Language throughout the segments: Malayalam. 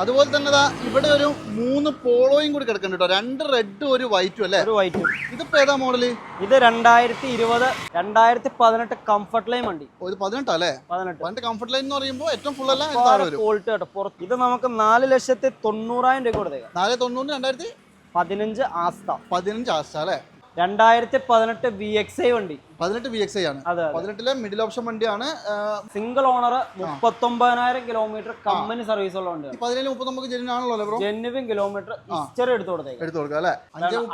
അതുപോലെ തന്നെ ഇവിടെ ഒരു മൂന്ന് പോളോയും കൂടി കിടക്കുന്നുണ്ട് കേട്ടോ. രണ്ട് റെഡും ഒരു വൈറ്റും അല്ലേ? ഒരു വൈറ്റും. ഇതിപ്പോ ഏതാ മോഡൽ? ഇത് രണ്ടായിരത്തി ഇരുപത് രണ്ടായിരത്തി പതിനെട്ട് കംഫർട്ട് ലൈൻ വണ്ടി ഒരു പതിനെട്ടാ അല്ലേ? പതിനെട്ട്. പതിനെട്ട് കംഫർട്ട് ലൈൻ എന്ന് പറയുമ്പോൾ ഏറ്റവും ഫുൾ അല്ല ക്വാളിറ്റി കേട്ടോ പുറത്ത്. ഇത് നമുക്ക് നാല് ലക്ഷത്തി തൊണ്ണൂറായിരം രൂപ കൊടുത്തേക്കാം. നാല് തൊണ്ണൂറ് രണ്ടായിരത്തി പതിനഞ്ച് ആസ്ത പതിനഞ്ച് ആസ്ത അല്ലേ? രണ്ടായിരത്തി പതിനെട്ട് വി എക്സ് ഐ വണ്ടി. പതിനെട്ട് വി എക്സ് ഐ ആണ്. പതിനെട്ടിലെ മിഡിൽ ഓപ്ഷൻ വണ്ടിയാണ് സിംഗിൾ ഓണർ മുപ്പത്തൊമ്പതിനായിരം കിലോമീറ്റർ കമ്പനി സർവീസ് ഉള്ള വണ്ടിയാണ്. പതിനേഴ് ജെനുവിൻ കിലോമീറ്റർ ഹിസ്റ്ററി എടുത്തു കൊടുത്തേക്ക് എടുത്തു കൊടുക്കാം അല്ലേ?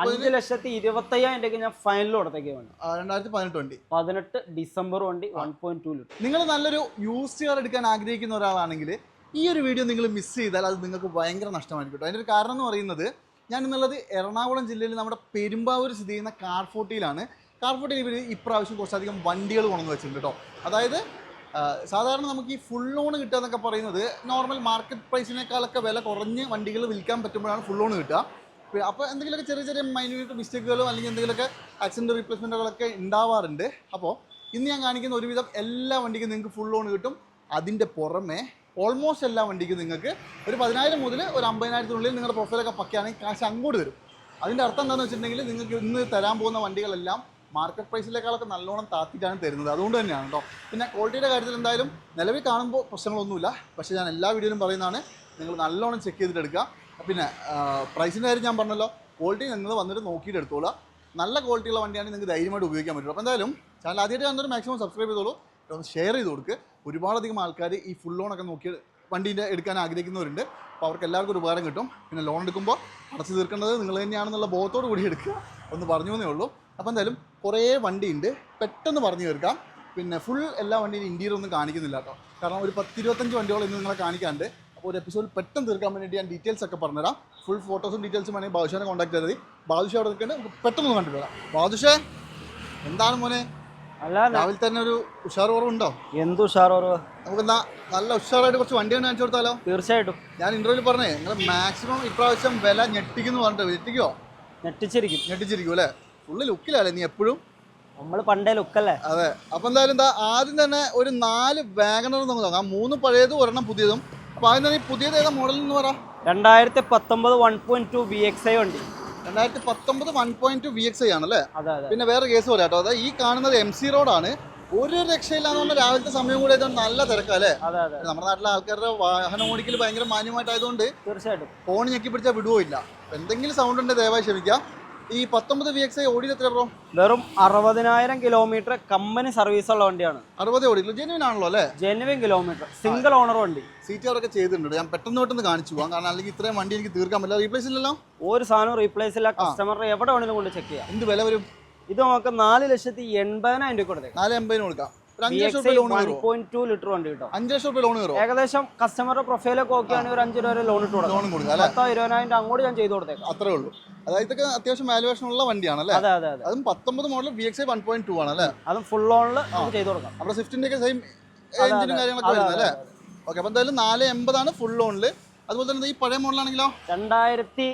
അഞ്ച് ലക്ഷത്തി ഇരുപത്തയ്യായിരം രൂപയ്ക്ക് ഞാൻ ഫൈനൽ കൊടുത്തേക്ക് വേണ്ടി. ആ, രണ്ടായിരത്തി പതിനെട്ട് വണ്ടി. പതിനെട്ട് ഡിസംബർ വണ്ടി വൺ പോയിന്റ് ടു ലിറ്റർ നിങ്ങൾ നല്ലൊരു യൂസ് കാർ എടുക്കാൻ ആഗ്രഹിക്കുന്ന ഒരാളാണെങ്കിൽ ഈ ഒരു വീഡിയോ നിങ്ങൾ മിസ് ചെയ്താൽ അത് നിങ്ങൾക്ക് ഭയങ്കര നഷ്ടമായിരിക്കും കേട്ടോ. അതിന്റെ ഒരു കാരണം എന്ന് പറയുന്നത് ഞാൻ എന്നുള്ളത് എറണാകുളം ജില്ലയിൽ നമ്മുടെ പെരുമ്പാവൂർ സ്ഥിതി ചെയ്യുന്ന കാർഫോട്ടിയിലാണ് ഫോർട്ടിയിലാണ് ഇവർ ഇപ്രാവശ്യം കുറച്ചധികം വണ്ടികൾ കൊണ്ടുവന്ന് വെച്ചിട്ടുണ്ട് കേട്ടോ അതായത് സാധാരണ നമുക്ക് ഈ ഫുൾ ലോൺ കിട്ടുക എന്നൊക്കെ പറയുന്നത് നോർമൽ മാർക്കറ്റ് പ്രൈസിനേക്കാളൊക്കെ വില കുറഞ്ഞ് വണ്ടികൾ വിൽക്കാൻ പറ്റുമ്പോഴാണ് ഫുൾ ലോൺ കിട്ടുക. അപ്പോൾ എന്തെങ്കിലുമൊക്കെ ചെറിയ ചെറിയ മൈന്യൂട്ട് മിസ്റ്റേക്കുകളോ അല്ലെങ്കിൽ എന്തെങ്കിലുമൊക്കെ ആക്സിഡന്റ് റീപ്ലേസ്മെന്റുകളൊക്കെ ഉണ്ടാവാറുണ്ട്. അപ്പോൾ ഇന്ന് ഞാൻ കാണിക്കുന്ന ഒരുവിധം എല്ലാ വണ്ടിക്കും നിങ്ങൾക്ക് ഫുൾ ലോൺ കിട്ടും. അതിന്റെ പുറമെ ഓൾമോസ്റ്റ് എല്ലാ വണ്ടിക്കും നിങ്ങൾക്ക് ഒരു പതിനായിരം മുതൽ ഒരു അമ്പതിനായിരത്തിനുള്ളിൽ നിങ്ങളുടെ പ്രൊഫൈലൊക്കെ പക്കയാണെങ്കിൽ കാശ് അങ്ങോട്ട് വരും. അതിന്റെ അർത്ഥം എന്താണെന്ന് വെച്ചിട്ടുണ്ടെങ്കിൽ നിങ്ങൾക്ക് ഇന്ന് തരാൻ പോകുന്ന വണ്ടികളെല്ലാം മാർക്കറ്റ് പ്രൈസിലേക്കാളൊക്കെ നല്ലോണം താത്തിട്ടാണ് തരുന്നത്. അതുകൊണ്ട് തന്നെയാണ് കേട്ടോ പിന്നെ ക്വാളിറ്റിയുടെ കാര്യത്തിൽ എന്തായാലും നിലവിൽ കാണുമ്പോൾ പ്രശ്നങ്ങളൊന്നുമില്ല. പക്ഷേ ഞാൻ എല്ലാ വീഡിയോയിലും പറയുന്നതാണ് നിങ്ങൾ നല്ലോണം ചെക്ക് ചെയ്തിട്ട് എടുക്കുക. പിന്നെ പ്രൈസിന്റെ കാര്യം ഞാൻ പറഞ്ഞല്ലോ. ക്വാളിറ്റി നിങ്ങൾ വന്നിട്ട് നോക്കിയിട്ട് എടുത്തോളൂ നല്ല ക്വാളിറ്റിയുള്ള വണ്ടിയാണ് നിങ്ങൾക്ക് ധൈര്യമായിട്ട് ഉപയോഗിക്കാൻ പറ്റുള്ളൂ. അപ്പോൾ എന്തായാലും ചാനൽ ആദ്യമായിട്ട് കണ്ടൊരു മാക്സിമം സബ്സ്ക്രൈബ് ചെയ്തോളൂ. ഒന്ന് ഷെയർ ചെയ്ത് കൊടുക്കുക ഒരുപാടധികം ആൾക്കാർ ഈ ഫുൾ ലോണൊക്കെ നോക്കി വണ്ടീന്റെ എടുക്കാൻ ആഗ്രഹിക്കുന്നവരുണ്ട്. അപ്പോൾ അവർക്ക് എല്ലാവർക്കും ഒരു ഉപകാരം കിട്ടും. പിന്നെ ലോൺ എടുക്കുമ്പോൾ അടച്ചു തീർക്കേണ്ടത് നിങ്ങൾ തന്നെയാണെന്നുള്ള ബോധത്തോട് കൂടി എടുക്കുക. ഒന്ന് പറഞ്ഞു എന്നേ ഉള്ളൂ. അപ്പോൾ എന്തായാലും കുറേ വണ്ടിയുണ്ട്. പെട്ടെന്ന് പറഞ്ഞു തീർക്കാം. പിന്നെ ഫുൾ എല്ലാ വണ്ടിയും ഇന്റീരിയർ ഒന്നും കാണിക്കുന്നില്ല കേട്ടോ. കാരണം ഒരു പത്തിരുപത്തഞ്ച് വണ്ടിയോളം ഇന്ന് നിങ്ങളെ കാണിക്കാണ്ട് അപ്പോൾ ഒരു എപ്പിസോഡ് പെട്ടെന്ന് തീർക്കാൻ വേണ്ടിയിട്ട് ഞാൻ ഡീറ്റെയിൽസ് ഒക്കെ പറഞ്ഞുതരാം. ഫുൾ ഫോട്ടോസും ഡീറ്റെയിൽസും വേണമെങ്കിൽ ബാദുഷാനെ കോൺടാക്ട് ചെയ്താൽ മതി. ബാദുഷ അവിടെ നിൽക്കേണ്ടത് പെട്ടെന്ന് ഒന്ന് കണ്ടിട്ട് വരാം ബാദുഷേ എന്താണ് മോനെ? രാവിലെ തന്നെ ഒരു ഉഷാർ കുറവുണ്ടോ? എന്ത് ഉഷാറോറ് നമുക്ക് എന്നാ നല്ല ഉഷാറായിട്ട് കുറച്ച് വണ്ടി കാണിച്ചു കൊടുത്താലോ? തീർച്ചയായിട്ടും. ഞാൻ ഇന്റർവ്യൂവിൽ പറഞ്ഞേ നിങ്ങൾ മാക്സിമം ഇപ്രാവശ്യം വില ഞെട്ടിക്കുന്നു പറഞ്ഞിട്ട് ഞെട്ടിക്കോ? ഞെട്ടിച്ചിരിക്കും. ഞെട്ടിച്ചിരിക്കും അല്ലേ? ഫുള്ള് ലുക്കിലല്ലേ നീ എപ്പോഴും? നമ്മൾ പണ്ടേ ലുക്കല്ലേ അതെ. അപ്പൊ എന്തായാലും എന്താ ആദ്യം തന്നെ ഒരു നാല് വാഗണർ നമുക്ക് നോക്കാം. മൂന്ന് പഴയതും ഒരെണ്ണം പുതിയതും. അപ്പൊ ആദ്യം തന്നെ ഈ പുതിയത് ഏതാ മോഡൽ എന്ന് പറ? രണ്ടായിരത്തി പത്തൊമ്പത് one point two B X I വണ്ടി. രണ്ടായിരത്തി പത്തൊമ്പത് one point two V X I ആണല്ലേ പിന്നെ വേറെ കേസ് പറയാം കേട്ടോ. അതായത് ഈ കാണുന്നത് എം സി റോഡാണ് ഒരു രക്ഷയില്ലാന്ന് പറഞ്ഞാൽ രാവിലത്തെ സമയം കൂടി ആയതുകൊണ്ട് നല്ല തിരക്കല്ലേ? നമ്മുടെ നാട്ടിലെ ആൾക്കാരുടെ വാഹനം ഓടിക്കൽ ഭയങ്കര മാന്യമായിട്ടായതുകൊണ്ട് തീർച്ചയായിട്ടും. ഫോൺ ഞെക്കി പിടിച്ചാൽ വിടുവോ ഇല്ല എന്തെങ്കിലും സൗണ്ട് ഉണ്ടെങ്കിൽ ദയവായി ക്ഷമിക്കാം ഈ പത്തൊമ്പത് വി എക്സ് ഐ ഓടിയത് എത്ര ബ്രോ വെറും അറുപതിനായിരം കിലോമീറ്റർ കമ്പനി സർവീസ് ഉള്ള വണ്ടിയാണ്. അറുപത് ഓടിയിട്ടുള്ളൂ ജെനുവിൻ ആണല്ലോ അല്ലേ? ജെനുവിൻ കിലോമീറ്റർ സിംഗിൾ ഓണർ വണ്ടി. സീറ്റ് അവരൊക്കെ ചെയ്തിട്ടുണ്ട്. ഞാൻ പെട്ടെന്ന് പെട്ടെന്ന് കാണിച്ചു പോകാം കാരണം അല്ലെങ്കിൽ ഇത്രയും വണ്ടി എനിക്ക് തീർക്കാൻ പറ്റില്ല. റീപ്ലേസ് ഇല്ലല്ലോ? ഒരു സാധനം റീപ്ലേസ് ഇല്ല. കസ്റ്റമറിനെ എവിടെ വേണമെങ്കിലും കൊണ്ട് ചെക്ക് ചെയ്യാം. എന്ത് വില വരും? ഇത് നമുക്ക് നാല് ലക്ഷത്തി എൺപതിനായിരം രൂപ കൊടുത്തേക്കാം. നാല് എൺപതിന് കൊടുക്കാം. അഞ്ച് ലക്ഷം ലോൺ വൺ കയറുമോ പോയിന്റ് ടു ലിറ്റർ വണ്ടി കിട്ടും. അഞ്ച് ലക്ഷം രൂപ ലോൺ ഏകദേശം കസ്റ്റമറുടെ പ്രൊഫൈലൊക്കെ ഓക്കെ ആണെങ്കിൽ ഒരു അഞ്ച് രൂപ വരെ ലോൺ ഇട്ട് കൊടുക്കാം. ലോൺ അല്ലേ? ഇരുപതിനായിരം രൂപ അങ്ങോട്ട് ഞാൻ ചെയ്തു കൊടുത്തേക്കാം. അത്രേ ഉള്ളൂ. അതായത് ഇതൊക്കെ അത്യാവശ്യം വാലുവേഷൻ ഉള്ള വണ്ടിയാണ് അല്ലേ? അതെ അതെ അതെ. അതും പത്തൊമ്പത് model V X I one point two ആണ് അല്ലേ? അതും ഫുൾ ഓണിൽ ചെയ്തു കൊടുക്കാം. നമ്മുടെ സ്വിഫ്റ്റിന്റെ ഒക്കെ സെയിം എഞ്ചിനും കാര്യങ്ങളൊക്കെ വരുന്നത് അല്ലേ ഓക്കെ അപ്പോൾ എന്തായാലും നാല് എൺപതാണ് ഫുൾ ലോണിൽ അതുപോലെ തന്നെ ഈ പഴയ മോഡലാണെങ്കിലോ രണ്ടായിരത്തി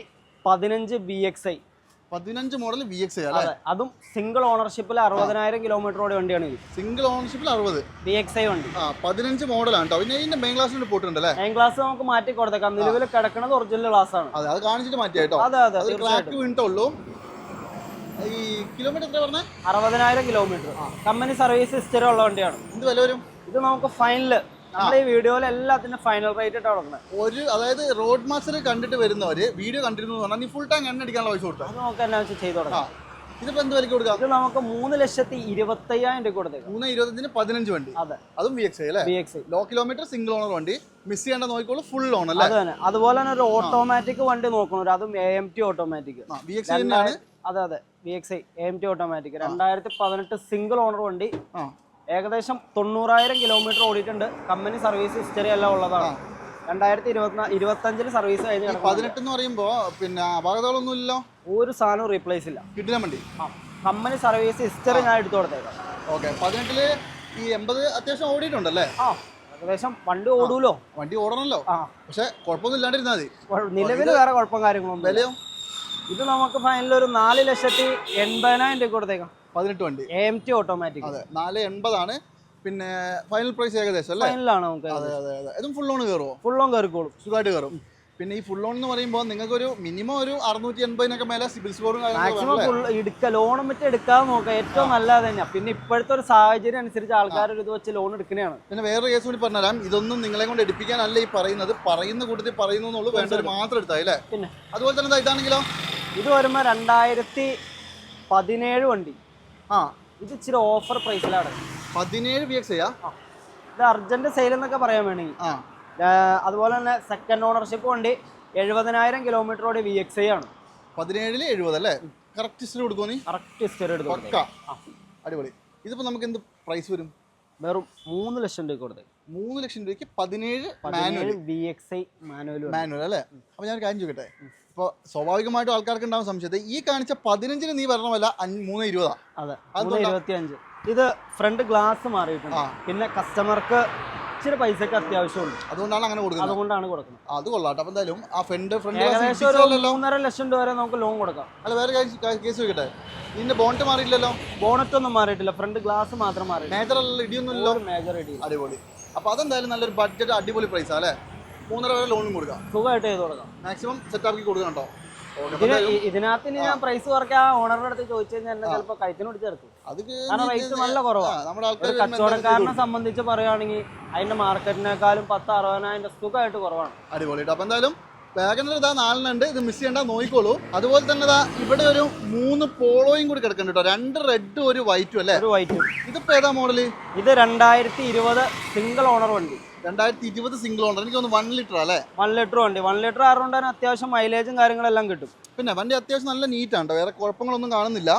പതിനഞ്ച് ബി എക്സ് ഐ പതിനഞ്ച് മോഡൽ വി എക്സ് അതും. സിംഗിൾ ഓണർഷിപ്പിൽ അറുപതിനായിരം കിലോമീറ്ററോടെ വണ്ടിയാണ് സിംഗിൾ ഓണർഷിപ്പിൽ അറുപത്. വി എക്സ് ഐ വണ്ടി. ആ പതിനഞ്ച് മോഡലാണ് കേട്ടോ പിന്നെ ഇതിന്റെ മെയിൻ ഗ്ലാസ് പോയിട്ടുണ്ട് അല്ലേ? മെയിൻ ഗ്ലാസ് നമുക്ക് മാറ്റി കൊടുത്തേക്കാം. നിലവിൽ കിടക്കുന്നത് ഒറിജിനൽ ഗ്ലാസ് ആണ്. അതെ അത് കാണിച്ചിട്ട് മാറ്റിയോ അതെ അതെ ട്രാക്ക് വീണിട്ടുള്ളൂ ഈ കിലോമീറ്റർ എത്ര പറഞ്ഞേ? അറുപതിനായിരം കിലോമീറ്റർ കമ്പനി സർവീസ് സ്ഥിരമുള്ള ഉള്ള വണ്ടിയാണ്. എന്ത് വില വരും? ഇത് നമുക്ക് ഫൈനൽ നമ്മുടെ ഈ വീഡിയോയിൽ എല്ലാത്തിനും ഫൈനൽ റേറ്റ് ഇട്ടാണ് കൊടുക്കുന്നത് ഒരു അതായത് റോഡ് മാസ്റ്റർ കണ്ടിട്ട് വരുന്നവര് വീഡിയോ കണ്ടിരുന്നു പറഞ്ഞാൽ നീ ഫുൾ ടൈം എണ്ണ അടിക്കാനുള്ള പൈസ കൊടുക്കാം അത് നമുക്ക് എന്നാ വെച്ചാൽ ചെയ്ത് കൊടുക്കാം. ഇതിപ്പോ എന്ത് വിലക്ക് കൊടുക്കാം? ഇത് നമുക്ക് മൂന്ന് ലക്ഷത്തി ഇരുപത്തയ്യായിരം രൂപ കൊടുത്തേക്ക്. മൂന്ന് ഇരുപത്തഞ്ചിന് പതിനഞ്ച് വണ്ടി. അതെ. അതും എക്സ് അല്ലേ? B X low kilometre single owner വണ്ടി. മിസ് ചെയ്യേണ്ട നോക്കിക്കോളൂ ഫുൾ ഓൺ അല്ലേ? അത് തന്നെ. അതുപോലെ തന്നെ ഒരു ഓട്ടോമാറ്റിക് വണ്ടി നോക്കണം അതും A M T automatic V X അതെ അതെ. V X A M T automatic രണ്ടായിരത്തി പതിനെട്ട് സിംഗിൾ ഓണർ വണ്ടി. ഏകദേശം തൊണ്ണൂറായിരം കിലോമീറ്റർ ഓടിയിട്ടുണ്ട്. കമ്പനി സർവീസ് ഹിസ്റ്ററി എല്ലാം ഉള്ളതാണ്. രണ്ടായിരത്തി ഇരുപത്തി ഇരുപത്തഞ്ചിൽ സർവീസ് കഴിഞ്ഞ് പതിനെട്ട് എന്ന് പറയുമ്പോ പിന്നെ അപകടങ്ങളൊന്നും ഇല്ലല്ലോ? ഒരു സാധനവും റീപ്ലേസ് ഇല്ല. കിട്ടില്ല വണ്ടി? കമ്പനി സർവീസ് ഹിസ്റ്ററി ഞാൻ എടുത്തു കൊടുത്തേക്കാം. ഓക്കെ. പതിനെട്ടിൽ ഈ എൺപത് അത്യാവശ്യം ഓടിയിട്ടുണ്ടല്ലേ? ആ. ഏകദേശം വണ്ടി ഓടൂലോ? വണ്ടി ഓടണല്ലോ. ആ. പക്ഷെ കുഴപ്പമൊന്നും ഇല്ലാണ്ടിരുന്നാൽ മതി. നിലവിൽ വേറെ കുഴപ്പം കാര്യങ്ങളൊന്നും. വിലയോ? ഇത് നമുക്ക് ഫൈനൽ ഒരു നാല് ലക്ഷത്തി എൺപതിനായിരം രൂപ കൊടുത്തേക്കാം. പതിനെട്ട് വണ്ടി. എ ടി ഓട്ടോമാറ്റിക് അതെ നാല് എൺപതാണ്. പിന്നെ ഫൈനൽ പ്രൈസ് ഏകദേശം അല്ലേ? ഫൈനലാണ് നമുക്ക് അതെ അതെ അതെ. ഇതും ഫുൾ ഓൺ കയറുമോ ഫുൾ ഓൺ കയറിക്കോളും. സുഖമായിട്ട് കയറും. പിന്നെ ഈ ഫുൾ ലോൺ എന്ന് പറയുമ്പോൾ നിങ്ങൾക്ക് ഒരു മിനിമം ഒരു അറുന്നൂറ്റി എൺപതിനൊക്കെ മേലെ സിബിൽ സ്കോറും മാക്സിമം ഫുൾ എടുക്കുക ലോൺ മറ്റേ എടുക്കാതെ നോക്കാം ഏറ്റവും നല്ലത് തന്നെയാണ് പിന്നെ ഇപ്പോഴത്തെ ഒരു സാഹചര്യം അനുസരിച്ച് ആൾക്കാർ ഇത് വെച്ച് ലോൺ എടുക്കുന്നതാണ്. പിന്നെ വേറെ കേസ് കൂടി പറഞ്ഞുതരാം. ഇതൊന്നും നിങ്ങളെ കൊണ്ട് എടുപ്പിക്കാനല്ല ഈ പറയുന്നത്. പറയുന്ന കൂട്ടത്തിൽ പറയുന്നു എന്നുള്ളൂ. ഒരു മാത്രം എടുത്താൽ അല്ലേ? പിന്നെ. അതുപോലെ തന്നെ ഇതാണെങ്കിലോ? ഇത് വരുമ്പോൾ രണ്ടായിരത്തി പതിനേഴ് വണ്ടി. ആ. ഇത് ഇച്ചിരി ഓഫർ പ്രൈസിലാണ് പതിനേഴ് ബി എക്സ് ഇത് അർജന്റ് സെയിൽ എന്നൊക്കെ പറയാൻ വേണമെങ്കിൽ അതുപോലെ തന്നെ സെക്കൻഡ് ഓണർഷിപ്പ് വണ്ടി എഴുപതിനായിരം കിലോമീറ്ററോടെ വി എക്സ് ഐ ആണ്. പതിനേഴിൽ എഴുപത് അല്ലേ? കറക്റ്റ് ഇസ്റ്റർ കൊടുക്കുമോ നീ? കറക്റ്റ് ഹിസ്റ്ററി എടുത്ത് അടിപൊളി. ഇതിപ്പോ നമുക്ക് എന്ത് പ്രൈസ് വരും? വെറും മൂന്ന് ലക്ഷം രൂപ കൊടുത്തത് മൂന്ന് ലക്ഷം രൂപയ്ക്ക് പതിനേഴ് manual V X I manual manual അല്ലേ? അപ്പൊ ഞാൻ കാര്യം ചോദിക്കട്ടെ? ഇപ്പോൾ സ്വാഭാവികമായിട്ടും ആൾക്കാർക്ക് ഉണ്ടാവും സംശയത്തെ ഈ കാണിച്ച പതിനഞ്ചിന് നീ വരണമല്ല മൂന്ന് ഇരുപതാ. അതെ ഇരുപത്തിയഞ്ച്. ഇത് ഫ്രണ്ട് ഗ്ലാസ് മാറിയിട്ടുണ്ട്. പിന്നെ കസ്റ്റമർക്ക് ഇച്ചിരി പൈസക്ക് അത്യാവശ്യമുണ്ട്. അതുകൊണ്ടാണ് അങ്ങനെ കൊടുക്കുന്നത്. അതുകൊണ്ടാണ് കൊടുക്കുന്നത്. അത് കൊള്ളാട്ടെ അപ്പൊ എന്തായാലും ആ ഫ്രണ്ട് ഫ്രണ്ട് ഒന്നര മൂന്നര ലക്ഷം രൂപ വരെ നമുക്ക് ലോൺ കൊടുക്കാം. അല്ല വേറെ കേസ് വെക്കട്ടെ ഇതിന്റെ ബോണ്ട് മാറിയില്ലല്ലോ ബോണറ്റ് ഒന്നും മാറിയിട്ടില്ല. ഫ്രണ്ട് ഗ്ലാസ് മാത്രം മാറി മേജർ അല്ല ഇടിയൊന്നും ഇല്ലല്ലോ ഒരു മേജർ ഇടി അടിപൊളി. അപ്പൊ അതെന്തായാലും നല്ലൊരു ബഡ്ജറ്റ് അടിപൊളി പ്രൈസാ അല്ലേ? മൂന്നര വരെ ലോണും കൊടുക്കാം. സുഖമായിട്ട് ചെയ്ത് കൊടുക്കാം. മാക്സിമം സെറ്റാക്കി കൊടുക്കണം കേട്ടോ. ഇതിന് ഇതിനകത്ത് ഇനി ഞാൻ പ്രൈസ് കുറയ്ക്കാൻ ഓണറുടെ അടുത്ത് ചോദിച്ചു കഴിഞ്ഞാൽ എന്നെ ചിലപ്പോൾ കൈത്തിന് പിടിച്ചെടുക്കും കാരണം റേറ്റ് നല്ല കുറവാണ് ഒരു കച്ചവടക്കാരനെ സംബന്ധിച്ച് പറയുകയാണെങ്കിൽ അതിന്റെ മാർക്കറ്റിനേക്കാളും പത്ത് അറുപതിനായിരം സുഖമായിട്ട് കുറവാണ്. അടിപൊളി കേട്ടോ അപ്പൊ എന്തായാലും വാഗനർ ഇതാ നാലെണ്ണുണ്ട്. ഇത് മിസ് ചെയ്യണ്ട നോക്കിക്കോളൂ. അതുപോലെ തന്നെ ഇതാ ഇവിടെ ഒരു മൂന്ന് പോളോയും കൂടി കിടക്കുന്നുണ്ട് കേട്ടോ. രണ്ട് റെഡും ഒരു വൈറ്റും അല്ലേ? ഒരു വൈറ്റും ഇതിപ്പോ ഏതാ മോഡൽ ഇത് രണ്ടായിരത്തി ഇരുപത് സിംഗിൾ ഓണർ വണ്ടി. രണ്ടായിരത്തി ഇരുപത് സിംഗിൾ ഓണർ എനിക്ക് തോന്നുന്നു വൺ ലിറ്റർ അല്ലേ? വൺ ലിറ്റർ വണ്ടി. വൺ ലിറ്റർ ആറുകൊണ്ട് തന്നെ അത്യാവശ്യം മൈലേജും കാര്യങ്ങളെല്ലാം കിട്ടും. പിന്നെ വണ്ടി അത്യാവശ്യം നല്ല നീറ്റാണ് വേറെ കുഴപ്പങ്ങളൊന്നും കാണുന്നില്ല.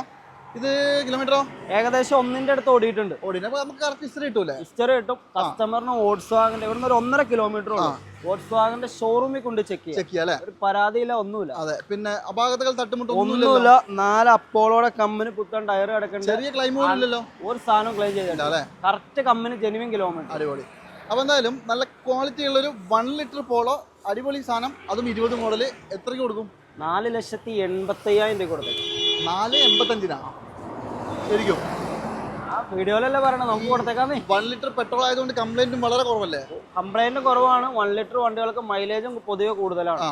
ഇത് കിലോമീറ്ററോ? ഏകദേശം ഒന്നിന്റെ അടുത്ത് ഓടിയിട്ടുണ്ട്. ഓടിനെ നമുക്ക് കറക്റ്റ് ഹിസ്റ്ററി കിട്ടൂലേ? ഹിസ്റ്ററി കിട്ടും. കസ്റ്റമറിന് ഓട്സ് വാഗന്റെ ഇവിടുന്ന് ഒരു ഒന്നര കിലോമീറ്റർ ഉണ്ട് ഓട്സ് വാഗന്റെ ഷോറൂമിൽ കൊണ്ട് ചെക്ക് ചെക്ക് ചെയ്യാം ഒരു പരാതിയില്ല ഒന്നുമില്ല. അതെ. പിന്നെ അപാകതകൾ തട്ടുമുട്ട് ഒന്നുമില്ല. നാല് അപ്പോളോടെ കമ്പനി പുത്തൻ ടയർ കിടക്കുന്നത് ചെറിയ ക്ലൈം ഇല്ലല്ലോ? ഒരു സാധനം ക്ലെയിം ചെയ്തിട്ടുണ്ട് കറക്റ്റ് കമ്പനി ജെനുവിൻ കിലോമീറ്റർ അടിപൊളി. അപ്പൊ എന്തായാലും നല്ല ക്വാളിറ്റി ഉള്ളൊരു വൺ ലിറ്റർ പോളോ അടിപൊളി സാധനം. അതും ഇരുപത് മോഡൽ എത്രയ്ക്ക് കൊടുക്കും? നാല് ലക്ഷത്തി എൺപത്തി അയ്യായിരം രൂപ കൊടുക്കും. നാല് എൺപത്തഞ്ചിനാ? ശരിക്കും. വീഡിയോയിലല്ലേ പറയണം നമുക്ക് കൊടുത്തേക്കാന്നേ വൺ ലിറ്റർ പെട്രോൾ ആയതുകൊണ്ട് കംപ്ലൈന്റും വളരെ കുറവല്ലേ? കംപ്ലൈന്റ് കുറവാണ്. വൺ ലിറ്റർ വണ്ടികൾക്ക് മൈലേജും പൊതുവെ കൂടുതലാണ്. ആ.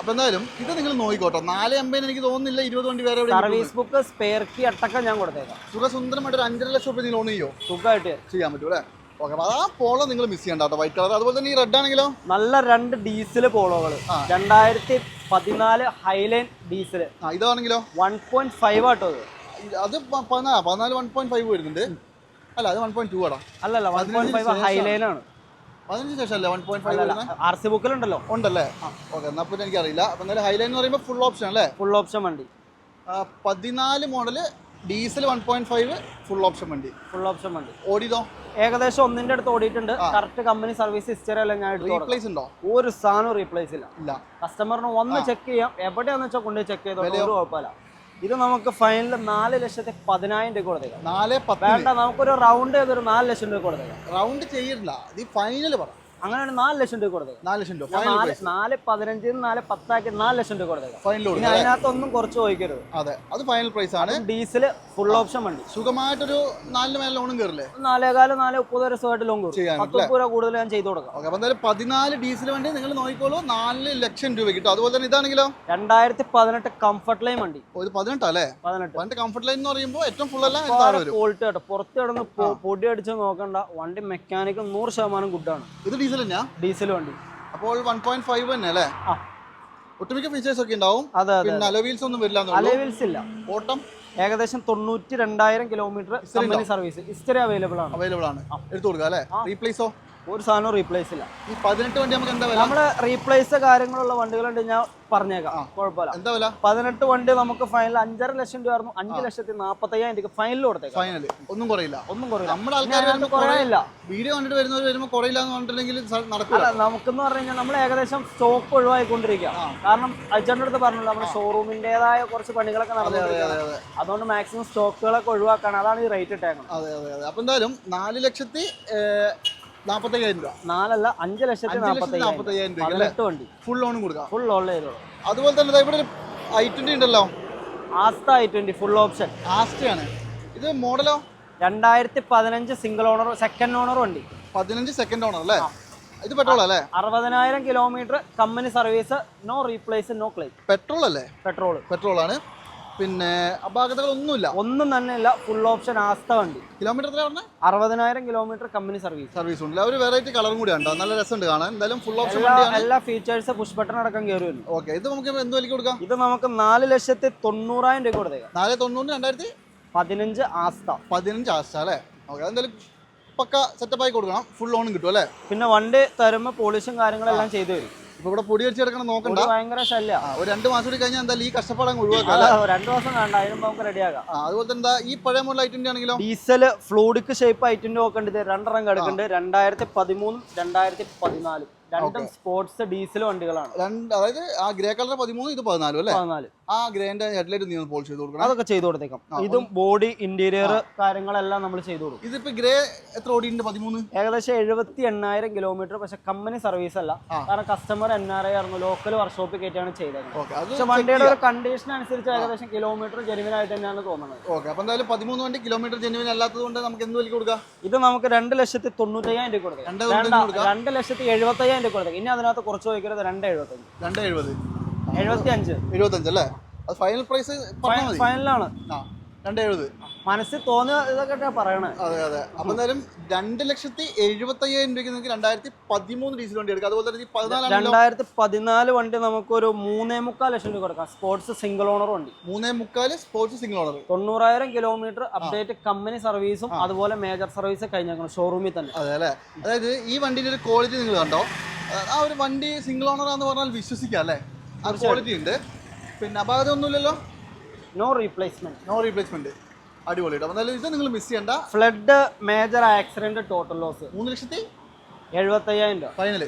അപ്പൊ എന്തായാലും ഇത് നിങ്ങൾ നോക്കിക്കോട്ടോ. നാല് എൺപതിന് എനിക്ക് തോന്നുന്നില്ല ഇരുപത് വണ്ടി വേറെ എവിടെയും സർവീസ് ബുക്ക് സ്പെയർ കീ അടക്കം ഞാൻ കൊടുത്തേക്കാം. സുഖസുന്ദരമായിട്ട് ഒരു അഞ്ചര ലക്ഷം നീ ലോൺ ചെയ്യോ? സുഖമായിട്ട്. ചെയ്യാൻ പറ്റും അല്ലേ ഓക്കെ അപ്പൊ ആ പോളോ നിങ്ങൾ മിസ് ചെയ്യണ്ട കേട്ടോ. വൈറ്റ് കളർ അതുപോലെ തന്നെ ഈ റെഡ് ആണെങ്കിലോ? നല്ല രണ്ട് ഡീസൽ പോളോകൾ. രണ്ടായിരത്തി പതിനാല് ഹൈലൈൻ ഡീസൽ ആ ഇതാണെങ്കിലോ? വൺ പോയിന്റ് ഫൈവ് ആട്ടോ ഇത്. അത് പതിനാല് വൺ പോയിന്റ് ഫൈവ് വരുന്നുണ്ട്. അല്ല അത് വൺ പോയിന്റ് ടു ആടാ. അല്ലല്ല വൺ പോയിന്റ് ഫൈവ്. ഹൈലൈൻ ആണ് പതിനഞ്ച് ശേഷം അല്ലേ one point five R C ബുക്കിലുണ്ടല്ലോ ഉണ്ടല്ലേ? ഓക്കെ എന്നാൽ പിന്നെ എനിക്കറിയില്ല. അപ്പം എന്നാലും ഹൈലൈൻ എന്ന് പറയുമ്പോൾ ഫുൾ ഓപ്ഷൻ അല്ലേ? ഫുൾ ഓപ്ഷൻ വണ്ടി. പതിനാല് model diesel one point five full option വണ്ടി. ഫുൾ ഓപ്ഷൻ വണ്ടി. ഓടിയതോ? ഏകദേശം ഒന്നിന്റെ അടുത്ത് ഓടിയിട്ടുണ്ട്. കറക്റ്റ് കമ്പനി സർവീസ് ഹിസ്റ്ററി എല്ലാം ഞാൻ റീപ്ലേസ് ഉണ്ടോ? ഒരു സാധനം റീപ്ലേസ് ഇല്ല. ഇല്ല. കസ്റ്റമറിന് ഒന്ന് ചെക്ക് ചെയ്യാം. എവിടെയാണെന്ന് വെച്ചാൽ കൊണ്ടുപോയി ചെക്ക് ചെയ്തോ കുഴപ്പമില്ല. ഇത് നമുക്ക് ഫൈനൽ നാല് ലക്ഷത്തി പതിനായിരം രൂപ കൊടുത്തേക്കാം. നാല് വേണ്ട നമുക്കൊരു റൗണ്ട് ചെയ്തൊരു നാല് ലക്ഷം രൂപ കൊടുത്തേക്കാം. റൗണ്ട് ചെയ്യില്ല ഇത് ഫൈനൽ പറ. അങ്ങനെയാണ് നാല് ലക്ഷം രൂപ കൊടുത്തത്. നാല് ലക്ഷം രൂപ. നാല് പതിനഞ്ച് നാല് പത്താക്കി നാല് ലക്ഷം രൂപ കൊടുത്തേക്കാം ഫൈനൽ അതിനകത്തൊന്നും കുറച്ച് ചോദിക്കരുത്. അതെ. അത് ഫൈനൽ പ്രൈസ് ആണ്. ഡീസൽ ഫുൾ ഓപ്ഷൻ വണ്ടി സുഖമായിട്ടൊരു നാലിന് മേലെ ലോണും കയറില്ലേ നാലേകാൽ നാല് മുപ്പത് വരെ സുഖമായിട്ട് ലോൺ പത്ത് രൂപ കൂടുതൽ ഞാൻ ചെയ്തു കൊടുക്കാം. ഓക്കെ അപ്പം എന്തായാലും പതിനാല് ഡീസൽ വണ്ടി നിങ്ങൾ നോക്കിക്കോളൂ. നാല് ലക്ഷം രൂപ കിട്ടും. അതുപോലെ തന്നെ ഇതാണെങ്കിലോ? രണ്ടായിരത്തി പതിനെട്ട് കംഫർട്ട് ലൈൻ വണ്ടി. ഒരു പതിനെട്ട് പതിനെട്ട്. കംഫർട്ട് ലൈൻ എന്ന് പറയുമ്പോൾ ഏറ്റവും ഫുൾ അല്ല ക്വാളിറ്റി കേട്ടോ പുറത്ത് കിടന്ന് പൊടി അടിച്ച് നോക്കണ്ട. വണ്ടി മെക്കാനിക്കും നൂറ് ശതമാനം ഗുഡാണ് ഇത് ഡീസൽ തന്നെയാ? ഡീസൽ വണ്ടി. അപ്പോൾ വൺ പോയിന്റ് ഫൈവ് തന്നെ അല്ലേ? ഒട്ടുമിക്ക ഫീച്ചേഴ്സ് ഒക്കെ ഉണ്ടാവും. അതെ പിന്നെ അലവീൽസ് ഒന്നും വരില്ല അലവീൽസ് ഇല്ല. ഓട്ടം? ഏകദേശം തൊണ്ണൂറ്റി രണ്ടായിരം കിലോമീറ്റർ സർവീസ് ഹിസ്റ്ററി അവൈലബിൾ ആണ്. അവൈലബിൾ ആണ്. എടുത്തു കൊടുക്കാം അല്ലേ? റീപ്ലേസോ ഒരു സാധനം റീപ്ലേസ് ഇല്ല. ഈ പതിനെട്ട് വണ്ടി നമുക്ക് എന്താ വില? നമ്മുടെ റീപ്ലേസ് കാര്യങ്ങളുള്ള വണ്ടികളുണ്ട് ഞാൻ പറഞ്ഞേക്കാം. കുഴപ്പമില്ല. എന്താ വില? പതിനെട്ട് വണ്ടി നമുക്ക് ഫൈനൽ അഞ്ചര ലക്ഷം രൂപ ആയിരുന്നു. അഞ്ച് ലക്ഷത്തി നാപ്പത്തയ്യായിരം രൂപ ഫൈനൽ കൊടുത്തേക്കാം. ഫൈനൽ ഒന്നും കുറയില്ല. ഒന്നും കുറയില്ല. നമ്മുടെ ആൾക്കാർ കുറയില്ല. വീഡിയോ കണ്ടിട്ട് വരുന്നവർ വരുമ്പോൾ കുറയില്ല എന്ന് പറഞ്ഞിട്ടുണ്ടെങ്കിൽ നടക്കില്ല നമുക്കെന്ന് പറഞ്ഞു കഴിഞ്ഞാൽ നമ്മൾ ഏകദേശം സ്റ്റോക്ക് ഒഴിവായിക്കൊണ്ടിരിക്കുക കാരണം അച്ഛന്റെ അടുത്ത് പറഞ്ഞല്ലോ നമ്മുടെ ഷോറൂമിന്റേതായ കുറച്ച് പണികളൊക്കെ നടന്നു അതുകൊണ്ട് മാക്സിമം സ്റ്റോക്കുകളൊക്കെ ഒഴിവാക്കാണ്. അതാണ് ഈ റേറ്റ് ഇട്ടേക്കുന്നത് അതെ അതെ അതെ. അപ്പം എന്തായാലും നാല് ലക്ഷത്തി നാൽപ്പത്തയ്യായിരം രൂപ. നാലല്ല അഞ്ച് ലക്ഷത്തി അഞ്ച് ലക്ഷത്തി നാൽപ്പത്തി നാൽപ്പത്തയ്യായിരം രൂപ പതിനെട്ട് വണ്ടി. ഫുൾ ലോണും കൊടുക്കാം. ഫുൾ ചെയ്തോളൂ അതുപോലെ തന്നെ ഇവിടെ ഐ ട്വന്റി ഉണ്ടല്ലോ. Asta I twenty full option ആസ്റ്റയാണ് ഇത് മോഡലോ? രണ്ടായിരത്തി പതിനഞ്ച് സിംഗിൾ ഓണർ സെക്കൻഡ് ഓണർ വണ്ടി. പതിനഞ്ച് സെക്കൻഡ് ഓണർ അല്ലേ? ഇത് പെട്രോൾ അല്ലേ? അറുപതിനായിരം kilometre company service no replace no claim petrol അല്ലേ പെട്രോൾ പെട്രോൾ ആണ് പിന്നെ അപാകതകളൊന്നുമില്ല. ഒന്നും തന്നെ ഇല്ല. ഫുൾ ഓപ്ഷൻ ആസ്ത വണ്ടി. കിലോമീറ്റർ എത്ര പറഞ്ഞ? അറുപതിനായിരം കിലോമീറ്റർ കമ്പനി സർവീസ് സർവീസ് ഉണ്ട്. ഒരു വെറൈറ്റി കളറും കൂടി ഉണ്ടോ നല്ല രസമുണ്ട് കാണാൻ. എന്തായാലും ഫുൾ ഓപ്ഷൻ എല്ലാ ഫീച്ചേഴ്സ് പുഷ് ബട്ടൺ അടക്കം കയറി വരും. ഓക്കെ ഇത് നമുക്ക് എന്ത് വിലക്ക് കൊടുക്കാം? ഇത് നമുക്ക് നാല് ലക്ഷത്തി തൊണ്ണൂറായിരം രൂപ കൊടുത്തേക്കാം. നാല് തൊണ്ണൂറിന് രണ്ടായിരത്തി പതിനഞ്ച് ആസ്ത. പതിനഞ്ച് ആസ്ഥ അല്ലേ? ഓക്കെ എന്തായാലും പക്ക സെറ്റപ്പ് ആയി കൊടുക്കണം. ഫുൾ ലോണും കിട്ടും അല്ലേ? പിന്നെ വണ്ടി തരുമ്പോൾ പോളിഷും കാര്യങ്ങളെല്ലാം ചെയ്തു തരും. ഇപ്പൊ ഇവിടെ പൊടി അടിച്ച് കിടക്കണം നോക്കണ്ട. ഭയങ്കര ശല്യ. ഒരു രണ്ട് മാസം കൂടി കഴിഞ്ഞാൽ എന്തായാലും ഈ കഷ്ടപ്പാടം ഒഴിവാക്കാം രണ്ടു മാസം വേണ്ട അതിന് നമുക്ക് റെഡിയാക്കാം ആ, അതുപോലെ തന്നെ എന്താ ഈ പഴയ മോഡൽ ഐറ്റിന്റെ ആണെങ്കിലും? ഡീസൽ ഫ്ലൂഡിക് ഷേപ്പ് ഐറ്റിന്റെ നോക്കേണ്ടത് രണ്ടെണ്ണം കിടക്കുന്നുണ്ട്. രണ്ടായിരത്തി പതിമൂന്നും രണ്ടായിരത്തി പതിനാലും. രണ്ടും സ്പോർട്സ് ഡീസൽ വണ്ടികളാണ്. രണ്ട് അതായത് ആ ഗ്രേ കളർ പതിമൂന്ന് ഇത് പതിനാലും അല്ലേ? പതിനാല്. ആ ഗ്രേന്റെ ഹെഡ്ലൈറ്റ് നീ പോളിഷ് ചെയ്ത് കൊടുക്കണം. അതൊക്കെ ചെയ്തു കൊടുത്തേക്കാം. ഇതും ബോഡി ഇന്റീരിയർ കാര്യങ്ങളെല്ലാം നമ്മൾ ചെയ്തു കൊടുക്കും. ഇതിപ്പോ ഗ്രേ എത്ര ഓടിയുണ്ട് പതിമൂന്ന്? ഏകദേശം എഴുപത്തി എണ്ണായിരം കിലോമീറ്റർ പക്ഷെ കമ്പനി സർവീസ് അല്ല. കാരണം കസ്റ്റമർ എൻ ആർ ഐ ആയിരുന്നു ലോക്കൽ വർക്ക്ഷോപ്പിൽ കയറ്റിയാണ് ചെയ്തത്. പക്ഷെ വണ്ടിയുടെ ഒരു കണ്ടീഷൻ അനുസരിച്ച് ഏകദേശം കിലോമീറ്റർ ജെനുവിൻ ആയിട്ട് തന്നെയാണ് തോന്നുന്നത്. ഓക്കെ അപ്പൊ എന്തായാലും പതിമൂന്ന് വണ്ടി കിലോമീറ്റർ ജെനുവിൻ അല്ലാത്തത് കൊണ്ട് നമുക്ക് എന്ത് വിലക്ക് കൊടുക്കാം? ഇത് നമുക്ക് രണ്ട് ലക്ഷത്തി തൊണ്ണൂറ്റയ്യായിരം രൂപ കൊടുക്കാം. രണ്ട് ലക്ഷത്തി എഴുപത്തയ്യായിരം രൂപ കൊടുക്കാം ഇനി അതിനകത്ത് കുറച്ച് ചോദിക്കരുത് രണ്ട് എഴുപത്തഞ്ച് രണ്ട് എഴുപത്. എഴുപത്തി അഞ്ച് എഴുപത്തഞ്ച് അല്ലേ അത് ഫൈനൽ പ്രൈസ് ഫൈനലാണ് രണ്ട് എഴുപത്. മനസ്സിൽ തോന്നിയ ഇതൊക്കെ പറയണേ. അതെ അതെ. അപ്പൊ എന്തായാലും രണ്ട് ലക്ഷത്തി എഴുപത്തി അയ്യായിരം രൂപയ്ക്ക് നിങ്ങൾക്ക് രണ്ടായിരത്തി പതിമൂന്ന് ഡീസൽ വണ്ടി എടുക്കാം. അതുപോലെ തന്നെ രണ്ടായിരത്തി പതിനാല് വണ്ടി നമുക്കൊരു മൂന്നേ മുക്കാൽ ലക്ഷം രൂപ കൊടുക്കാം. സ്പോർട്സ് സിംഗിൾ ഓണർ വണ്ടി. മൂന്നേ മുക്കാൽ സ്പോർട്സ് സിംഗിൾ ഓണർ തൊണ്ണൂറായിരം കിലോമീറ്റർ അപ്ഡേറ്റ് കമ്പനി സർവീസും അതുപോലെ മേജർ സർവീസ് കഴിഞ്ഞേക്കണം ഷോറൂമിൽ തന്നെ. അതെ അല്ലേ? അതായത് ഈ വണ്ടിയുടെ ഒരു ക്വാളിറ്റി നിങ്ങൾ കണ്ടോ? ആ ഒരു വണ്ടി സിംഗിൾ ഓണർ ആണെന്ന് പറഞ്ഞാൽ വിശ്വസിക്കാം അല്ലേ? ആ ക്വാളിറ്റി ഉണ്ട്. പിന്നെ അപാകതം ഒന്നുമില്ലല്ലോ? നോ റീപ്ലേസ്മെന്റ് നോ റീപ്ലേസ്മെന്റ് അടിപൊളിയായിട്ട് അപ്പൊ എന്തായാലും ഇത് നിങ്ങൾ മിസ് ചെയ്യണ്ട. Flood major accident total loss മൂന്ന് ലക്ഷത്തി എഴുപത്തയ്യായിരം രൂപ. ഫൈനൽ.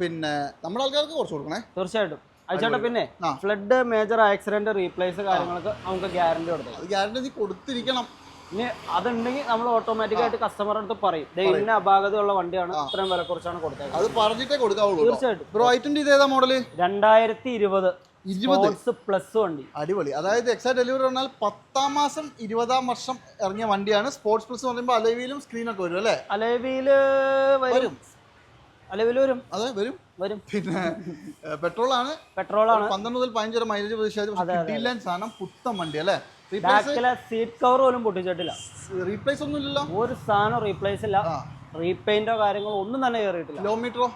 പിന്നെ നമ്മുടെ ആൾക്കാർക്ക് കുറച്ച് കൊടുക്കണേ. തീർച്ചയായിട്ടും. അയച്ചോട്ടെ പിന്നെ ഫ്ലഡ് മേജർ ആക്സിഡന്റ് റീപ്ലേസ് കാര്യങ്ങൾക്ക് നമുക്ക് ഗ്യാരണ്ടി കൊടുക്കാം ഗ്യാരണ്ടി കൊടുത്തിരിക്കണം. ഇനി അതുണ്ടെങ്കിൽ നമ്മൾ ഓട്ടോമാറ്റിക് ആയിട്ട് കസ്റ്റമറുടെ അടുത്ത് പറയും. ഇന്ന അപാകതയുള്ള വണ്ടിയാണ് ഇത്രയും വില കുറച്ചാണ് കൊടുത്തത് അത് പറഞ്ഞിട്ടേ കൊടുക്കാവുള്ളൂ തീർച്ചയായിട്ടും. ബ്രോ ഐ ട്വന്റി ഇത് ഏതാ മോഡൽ രണ്ടായിരത്തി ഇരുപത്? പ്ലസ് വണ്ടി. അടിപൊളി. അതായത് എക്സാ ഡെലിവറി പറഞ്ഞാൽ പത്താം മാസം ഇരുപതാം വർഷം ഇറങ്ങിയ വണ്ടിയാണ്. സ്പോർട്സ് പ്ലസ് എന്ന് പറയുമ്പോൾ അലവിയിലും സ്ക്രീനൊക്കെ വരും അല്ലേ? അലവിയിൽ വരും. അലവിൽ വരും. അതെ വരും. വരും. പിന്നെ പെട്രോൾ ആണ് പെട്രോൾ ആണ് പന്ത്രണ്ട് മുതൽ പതിനഞ്ച് വരെ മൈലേജ് പ്രതിഷേധം പക്ഷേ കിട്ടിയില്ല സാധനം പുത്തൻ വണ്ടി അല്ലേ? ബാക്കിലെ സീറ്റ് കവർ പോലും പൊട്ടിച്ചിട്ടില്ല. റീപ്ലേസ് ഒന്നും ഇല്ലല്ലോ. ഒരു സാധനം റീപ്ലേസ് ഇല്ല. റീപെയിന്റോ കാര്യങ്ങളോ ഒന്നും തന്നെ കയറിയിട്ടില്ല കിലോമീറ്ററോ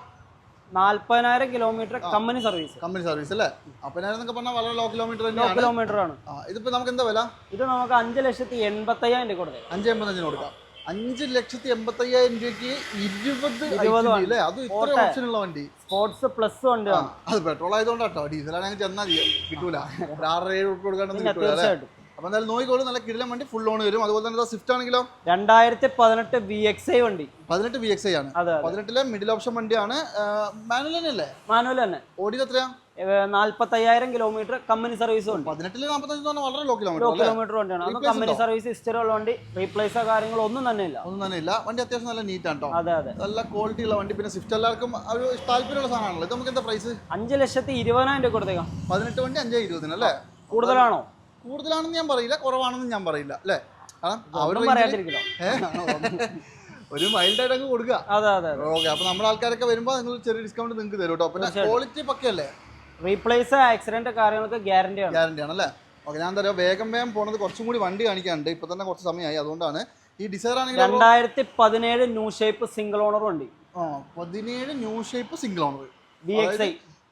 നാല്പതിനായിരം kilometre company service company service അല്ലേ? അപ്പനായിരുന്നൊക്കെ പറഞ്ഞാൽ വളരെ ലോ കിലോമീറ്റർ ലോ കിലോമീറ്റർ ആണ്. ഇതിപ്പോ നമുക്ക് എന്താ വില? ഇത് നമുക്ക് അഞ്ച് ലക്ഷത്തി എൺപത്തയ്യായിരം രൂപ കൊടുക്കാം. അഞ്ച് എൺപത്തഞ്ചിന് കൊടുക്കാം. അഞ്ച് ലക്ഷത്തി എൺപത്തി അയ്യായിരം രൂപയ്ക്ക് ഇരുപത് ഇരുപത് അത് ഇത്ര വണ്ടി. സ്പോർട്സ് പ്ലസ് ഉണ്ട് അത് പെട്രോൾ ആയതുകൊണ്ടാട്ടോ. ഡീസലാണ് ഞങ്ങൾ ചെന്നാൽ കിട്ടൂല. ആറര ഏഴ് കൊടുക്കാണ്ടൊന്നും കിട്ടൂല അല്ലേ അപ്പൊ എന്തായാലും നോക്കിക്കോളൂ നല്ല കിടിലം വണ്ടി ഫുൾ ഓൺ വരും. അതുപോലെ തന്നെ സ്വിഫ്റ്റ് ആണെങ്കിലോ? രണ്ടായിരത്തി പതിനെട്ട് വി എക്സ് ഐ വണ്ടി. പതിനെട്ട് വി എക്സ് ഐ ആണ്. പതിനെട്ടിലെ മിഡിൽ ഓപ്ഷൻ വണ്ടിയാണ് മാനുവൽ തന്നെയല്ലേ മാനുവൽ തന്നെ. ഓടിയത് എത്രയാ? നാല്പത്തയ്യായിരം കിലോമീറ്റർ കമ്പനി സർവീസ് ഉണ്ട് പറഞ്ഞാൽ വളരെ ലോ കിലോമീറ്റർ അല്ലേ? കിലോമീറ്റർ വണ്ടിയാണ്. അത് കമ്പനി സർവീസ് ഹിസ്റ്ററി ഉള്ള വണ്ടി. റീപ്ലേസോ കാര്യങ്ങളോ ഒന്നും തന്നെ ഇല്ല. ഒന്നും തന്നെ ഇല്ല. വണ്ടി അത്യാവശ്യം നല്ല നീറ്റ് ആണ് അതെ അതെ. നല്ല ക്വാളിറ്റി ഉള്ള വണ്ടി. പിന്നെ സ്വിഫ്റ്റ് എല്ലാവർക്കും ഒരു താല്പര്യമുള്ള സാധനമാണല്ലോ. ഇത് നമുക്ക് എന്താ പ്രൈസ് അഞ്ച് ലക്ഷത്തി ഇരുപതിനായിരം രൂപ കൊടുത്തേക്കാം. പതിനെട്ട് വണ്ടി അഞ്ചേ ഇരുപതിനല്ലേ കൂടുതലാണോ? കൂടുതലാണെന്ന് ഞാൻ പറയില്ല കുറവാണെന്ന് ഞാൻ പറയില്ല അല്ലേ? ഒരു മൈൽഡ് ആയിട്ട് അങ്ങ് കൊടുക്കുക. അതെ അതെ ഓക്കെ അപ്പൊ നമ്മുടെ ആൾക്കാരൊക്കെ വരുമ്പോൾ നിങ്ങൾ ചെറിയ ഡിസ്കൗണ്ട് നിങ്ങൾക്ക് തരും കേട്ടോ. പിന്നെ ക്വാളിറ്റി പക്കയല്ലേ? റീപ്ലേസ് ആക്സിഡന്റ് കാര്യങ്ങൾക്ക് ഗ്യാരണ്ടി ആണ്. ഗ്യാരണ്ടി ആണല്ലേ ഓക്കെ ഞാൻ എന്താ പറയുക വേഗം വേഗം പോണത് കുറച്ചും കൂടി വണ്ടി കാണിക്കാനുണ്ട്. ഇപ്പൊ തന്നെ കുറച്ച് സമയമായി അതുകൊണ്ടാണ് ഈ ഡിസൈർ ആണെങ്കിൽ രണ്ടായിരത്തി പതിനേഴ് ന്യൂ ഷേപ്പ് സിംഗിൾ ഓണർ വണ്ടി. ആ പതിനേഴ് ന്യൂ ഷേപ്പ് സിംഗിൾ ഓണർ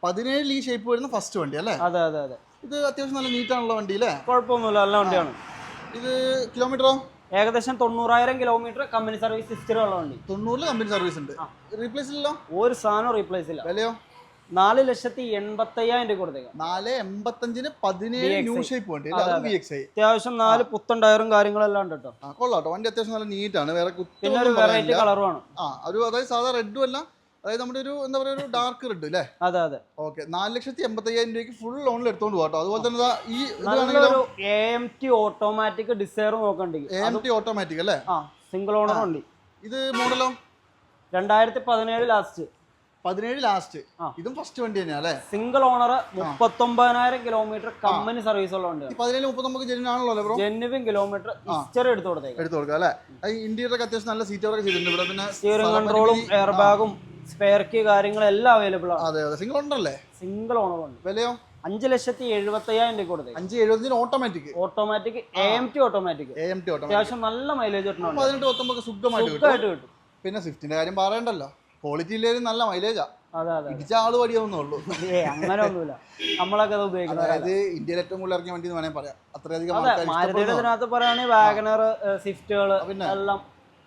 പതിനേഴിൽ ഈ ഷേപ്പ് വരുന്ന ഫസ്റ്റ് വണ്ടി അല്ലേ? അതെ അതെ അതെ. ഇത് അത്യാവശ്യം നല്ല നീറ്റ് ആണുള്ള വണ്ടി അല്ലേ കുഴപ്പമൊന്നുമില്ല നല്ല വണ്ടിയാണ്. ഇത് കിലോമീറ്ററോ ഏകദേശം തൊണ്ണൂറായിരം കിലോമീറ്റർ കമ്പനി സർവീസ് ഹിസ്റ്ററി ഉള്ള വണ്ടി. തൊണ്ണൂറിൽ കമ്പനി സർവീസ് ഉണ്ട്. റീപ്ലേസ് ഇല്ലല്ലോ? ഒരു സാധനം റീപ്ലേസ് ഇല്ല. വിലയോ? നാല് ലക്ഷത്തി എൺപത്തയ്യായിരം രൂപ കൊടുത്തേക്കാം. നാല് എൺപത്തഞ്ചിന് പതിനേഴ് ന്യൂ ഷേപ്പ് ഐ അത്യാവശ്യം നാല് പുത്തൻ ടയറും കാര്യങ്ങളെല്ലാം ഉണ്ട് കേട്ടോ. ആ കൊള്ളാം കേട്ടോ. വണ്ടി അത്യാവശ്യം നല്ല നീറ്റാണ് ആണ്. വേറെ പിന്നെ ഒരു വെറൈറ്റി. കളറുമാണ് ആ ഒരു അതായത് സാധാരണ റെഡും അല്ല അതായത് നമ്മുടെ ഒരു എന്താ പറയുക ഒരു ഡാർക്ക് റെഡ് അല്ലേ അതെ അതെ. ഓക്കെ നാല് ലക്ഷത്തി എൺപത്തി അയ്യായിരം രൂപയ്ക്ക് ഫുൾ ലോണിൽ എടുത്തോണ്ട് പോകാം അതുപോലെ തന്നെ ഈ A M T automatic Dzire നോക്കണ്ടെങ്കിൽ A M T automatic അല്ലേ? ആ സിംഗിൾ ഓണർ ഉണ്ട് ഇത് മോഡലോ രണ്ടായിരത്തി പതിനേഴ് ലാസ്റ്റ് പതിനേഴ് ലാസ്റ്റ് ഇതും ഫസ്റ്റ് വണ്ടി തന്നെയാ അല്ലേ? സിംഗിൾ ഓണർ മുപ്പത്തൊമ്പതിനായിരം കിലോമീറ്റർ കമ്പനി സർവീസ് ഉള്ള വണ്ടി പതിനേഴ് മുപ്പത്തൊമ്പത് അല്ലേ ബ്രോ ജെനുവിൻ കിലോമീറ്റർ ഹിസ്റ്ററി എടുത്തു കൊടുത്തേക്കാം എടുത്തു കൊടുക്കാം അല്ലേ? ഇന്റീരിയർ ഒക്കെ അത്യാവശ്യം നല്ല സീറ്റുകളൊക്കെ ചെയ്തിട്ടുണ്ട്. ഇവിടെ പിന്നെ സ്റ്റിയറിംഗ് കൺട്രോളും എയർ ബാഗും സ്പെയർ കീ കാര്യങ്ങളെല്ലാം അവൈലബിൾ ആണ്. അതെ അതെ. സിംഗിൾ ഉണ്ടല്ലേ സിംഗിൾ ഓണർ ഉണ്ട്. വിലയോ? അഞ്ച് ലക്ഷത്തി എഴുപത്തി അയ്യായിരം രൂപ കൊടുത്തേ അഞ്ച് എഴുപതിന് automatic automatic A M T automatic A M T automatic അത്യാവശ്യം നല്ല മൈലേജ് കിട്ടുന്നുണ്ട് പതിനെട്ട് പത്തൊമ്പത് സുഖമായിട്ട് കിട്ടും. പിന്നെ സ്വിഫ്റ്റിന്റെ കാര്യം പറയണ്ടല്ലോ. ക്വാളിറ്റി ഇല്ലെങ്കിലും നല്ല മൈലേജാ അതെ അതെ ഇടിച്ച ആൾ പടിയാവുന്നേ ഉള്ളൂ. അങ്ങനെ ഒന്നുമില്ല. നമ്മളൊക്കെ അത് ഉപയോഗിക്കുന്നത് അതായത് ഇന്ത്യയിൽ ഏറ്റവും കൂടുതൽ ഇറങ്ങിയ വണ്ടി എന്ന് വേണമെങ്കിൽ പറയാം. അത്രയധികം മാരുതിയുടെ വാഗനർ സ്വിഫ്റ്റുകൾ എല്ലാം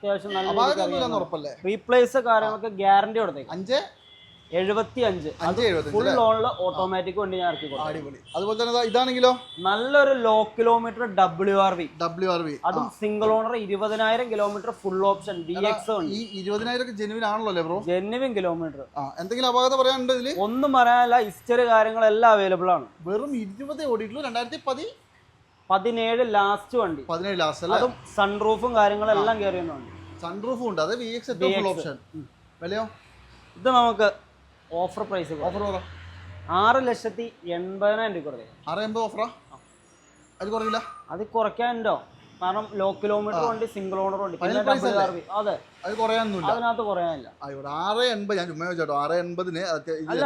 അത്യാവശ്യം നല്ല റീപ്ലേസ് കാര്യങ്ങളൊക്കെ ഗ്യാരണ്ടി കൊടുത്തേക്കും. അഞ്ച്? എഴുപത്തി അഞ്ച് ഫുൾ ലോണിൽ ഓട്ടോമാറ്റിക് വണ്ടി ഞാൻ ഇറക്കി കൊടുത്തു അടിപൊളി. അതുപോലെ തന്നെ ഇതാണെങ്കിലോ? നല്ലൊരു low kilometre W R V W R V അതും സിംഗിൾ ഓണർ ഇരുപതിനായിരം kilometre full option D X ഈ ഇരുപതിനായിരം ജെനുവിൻ ആണല്ലോ ബ്രോ ജെനുവിൻ കിലോമീറ്റർ എന്തെങ്കിലും അപകടം പറയാനുണ്ട് ഒന്നും പറയാനില്ല. ഹിസ്റ്ററി കാര്യങ്ങളെല്ലാം അവൈലബിൾ ആണ്. വെറും ഇരുപത് ഓടിയിട്ടുള്ളൂ. രണ്ടായിരത്തി പതി പതിനേഴ് ലാസ്റ്റ് വണ്ടി. പതിനേഴ് ലാസ്റ്റ് അല്ലേ? അതും സൺറൂഫും കാര്യങ്ങളെല്ലാം കയറി വണ്ടി സൺറൂഫും ഉണ്ട്. അത് വി എക്സ് ഫുൾ. ഓപ്ഷൻ വിലയോ? ഇത് നമുക്ക് ഓഫർ പ്രൈസ് ഓഫർ ആറ് ലക്ഷത്തി എൺപതിനായിരം രൂപ കൊടുത്തേ ആറ് എൺപത് ഓഫറാ അത് കുറയില്ല അത് കുറയ്ക്കാനുണ്ടോ? കാരണം ലോ കിലോമീറ്റർ വണ്ടി സിംഗിൾ ഓണർ വണ്ടി. അതെ. അത് കുറയാനൊന്നുമില്ല. അതിനകത്ത് കുറയാനില്ല. ആയിക്കോട്ടെ ആറ് എൺപത് ഞാൻ ചുമ്മാ ചോദിച്ചോ ആറ് എൺപതിന് അല്ല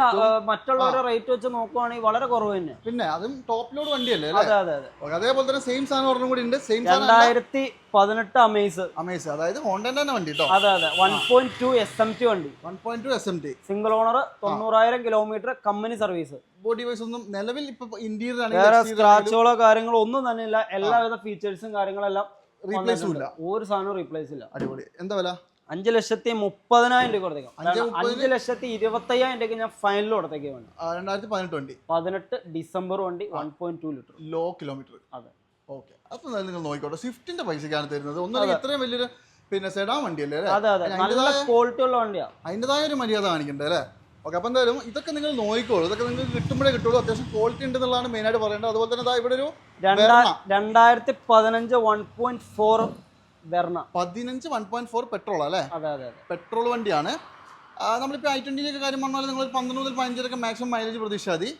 മറ്റുള്ളവരുടെ റേറ്റ് വെച്ച് നോക്കുവാണെങ്കിൽ വളരെ കുറവ് തന്നെ. പിന്നെ അതും ടോപ്പ് ലോഡ് വണ്ടിയല്ലേ അതെ അതെ അതെ. അതേപോലെ തന്നെ സെയിം സാധനം ഒരെണ്ണം കൂടി ഉണ്ട്. സെയിം രണ്ടായിരത്തി പതിനെട്ട് അമേസ്. അമേസ് അതായത് ഹോണ്ടന്റെ തന്നെ വണ്ടി കേട്ടോ. അതെ അതെ. One point two S M T വണ്ടി. One point two S M T single owner തൊണ്ണൂറായിരം kilometre company service body wise ഒന്നും നിലവിൽ ഇപ്പൊ ഇന്ത്യയിലാണ് സ്ക്രാച്ചുകളോ കാര്യങ്ങളോ ഒന്നും തന്നെ ഇല്ല. എല്ലാവിധ ഫീച്ചേഴ്സും കാര്യങ്ങളെല്ലാം റീപ്ലേസ് ഇല്ല. ഒരു സാധനവും റീപ്ലേസ് ഇല്ല. അടിപൊളി. എന്താ വില? അഞ്ച് ലക്ഷത്തി മുപ്പതിനായിരം രൂപ കൊടുത്തേക്കാം. അഞ്ച് ലക്ഷത്തി ഇരുപത്തി അയ്യായിരം രൂപ രൂപയ്ക്ക് ഞാൻ ഫൈനലിൽ കൊടുത്തേക്ക് വേണ്ടി രണ്ടായിരത്തി പതിനെട്ട് വണ്ടി. പതിനെട്ട് ഡിസംബർ വണ്ടി one point two litre low kilometre അതെ. ഓക്കെ. അപ്പൊ നിങ്ങൾ നോക്കിക്കോട്ടെ. സ്വിഫ്റ്റിന്റെ പൈസക്കാണ് തരുന്നത്. ഒന്നും ഇത്രയും വലിയൊരു പിന്നെ സെഡാൻ വണ്ടിയല്ലേ അല്ലേ? അതെ അതെ. നല്ല ക്വാളിറ്റി ഉള്ള വണ്ടിയാ. അതിന്റെതായ ഒരു മര്യാദ കാണിക്കണ്ടേ അല്ലേ? ഓക്കെ അപ്പം എന്തായാലും ഇതൊക്കെ നിങ്ങൾ നോക്കിക്കോളൂ. ഇതൊക്കെ നിങ്ങൾക്ക് കിട്ടുമ്പോഴേ കിട്ടുള്ളൂ. അത്യാവശ്യം ക്വാളിറ്റി ഉണ്ട് എന്നുള്ളതാണ് മെയിനായിട്ട് പറയേണ്ടത്. അതുപോലെ തന്നെ ഇവിടെ ഒരു രണ്ടാ രണ്ടായിരത്തി പതിനഞ്ച് വൺ പോയിന്റ് ഫോർ പതിനഞ്ച് വൺ പോയിന്റ് ഫോർ പെട്രോൾ അല്ലേ? അതെ അതെ പെട്രോൾ വണ്ടിയാണ്. നമ്മളിപ്പോൾ ഐ ട്വന്റിന്റെ കാര്യം പറഞ്ഞാൽ നിങ്ങൾ പന്ത്രണ്ട് മുതൽ പതിനഞ്ചിലൊക്കെ മാക്സിമം മൈലേജ് പ്രതീക്ഷിച്ചാൽ മതി.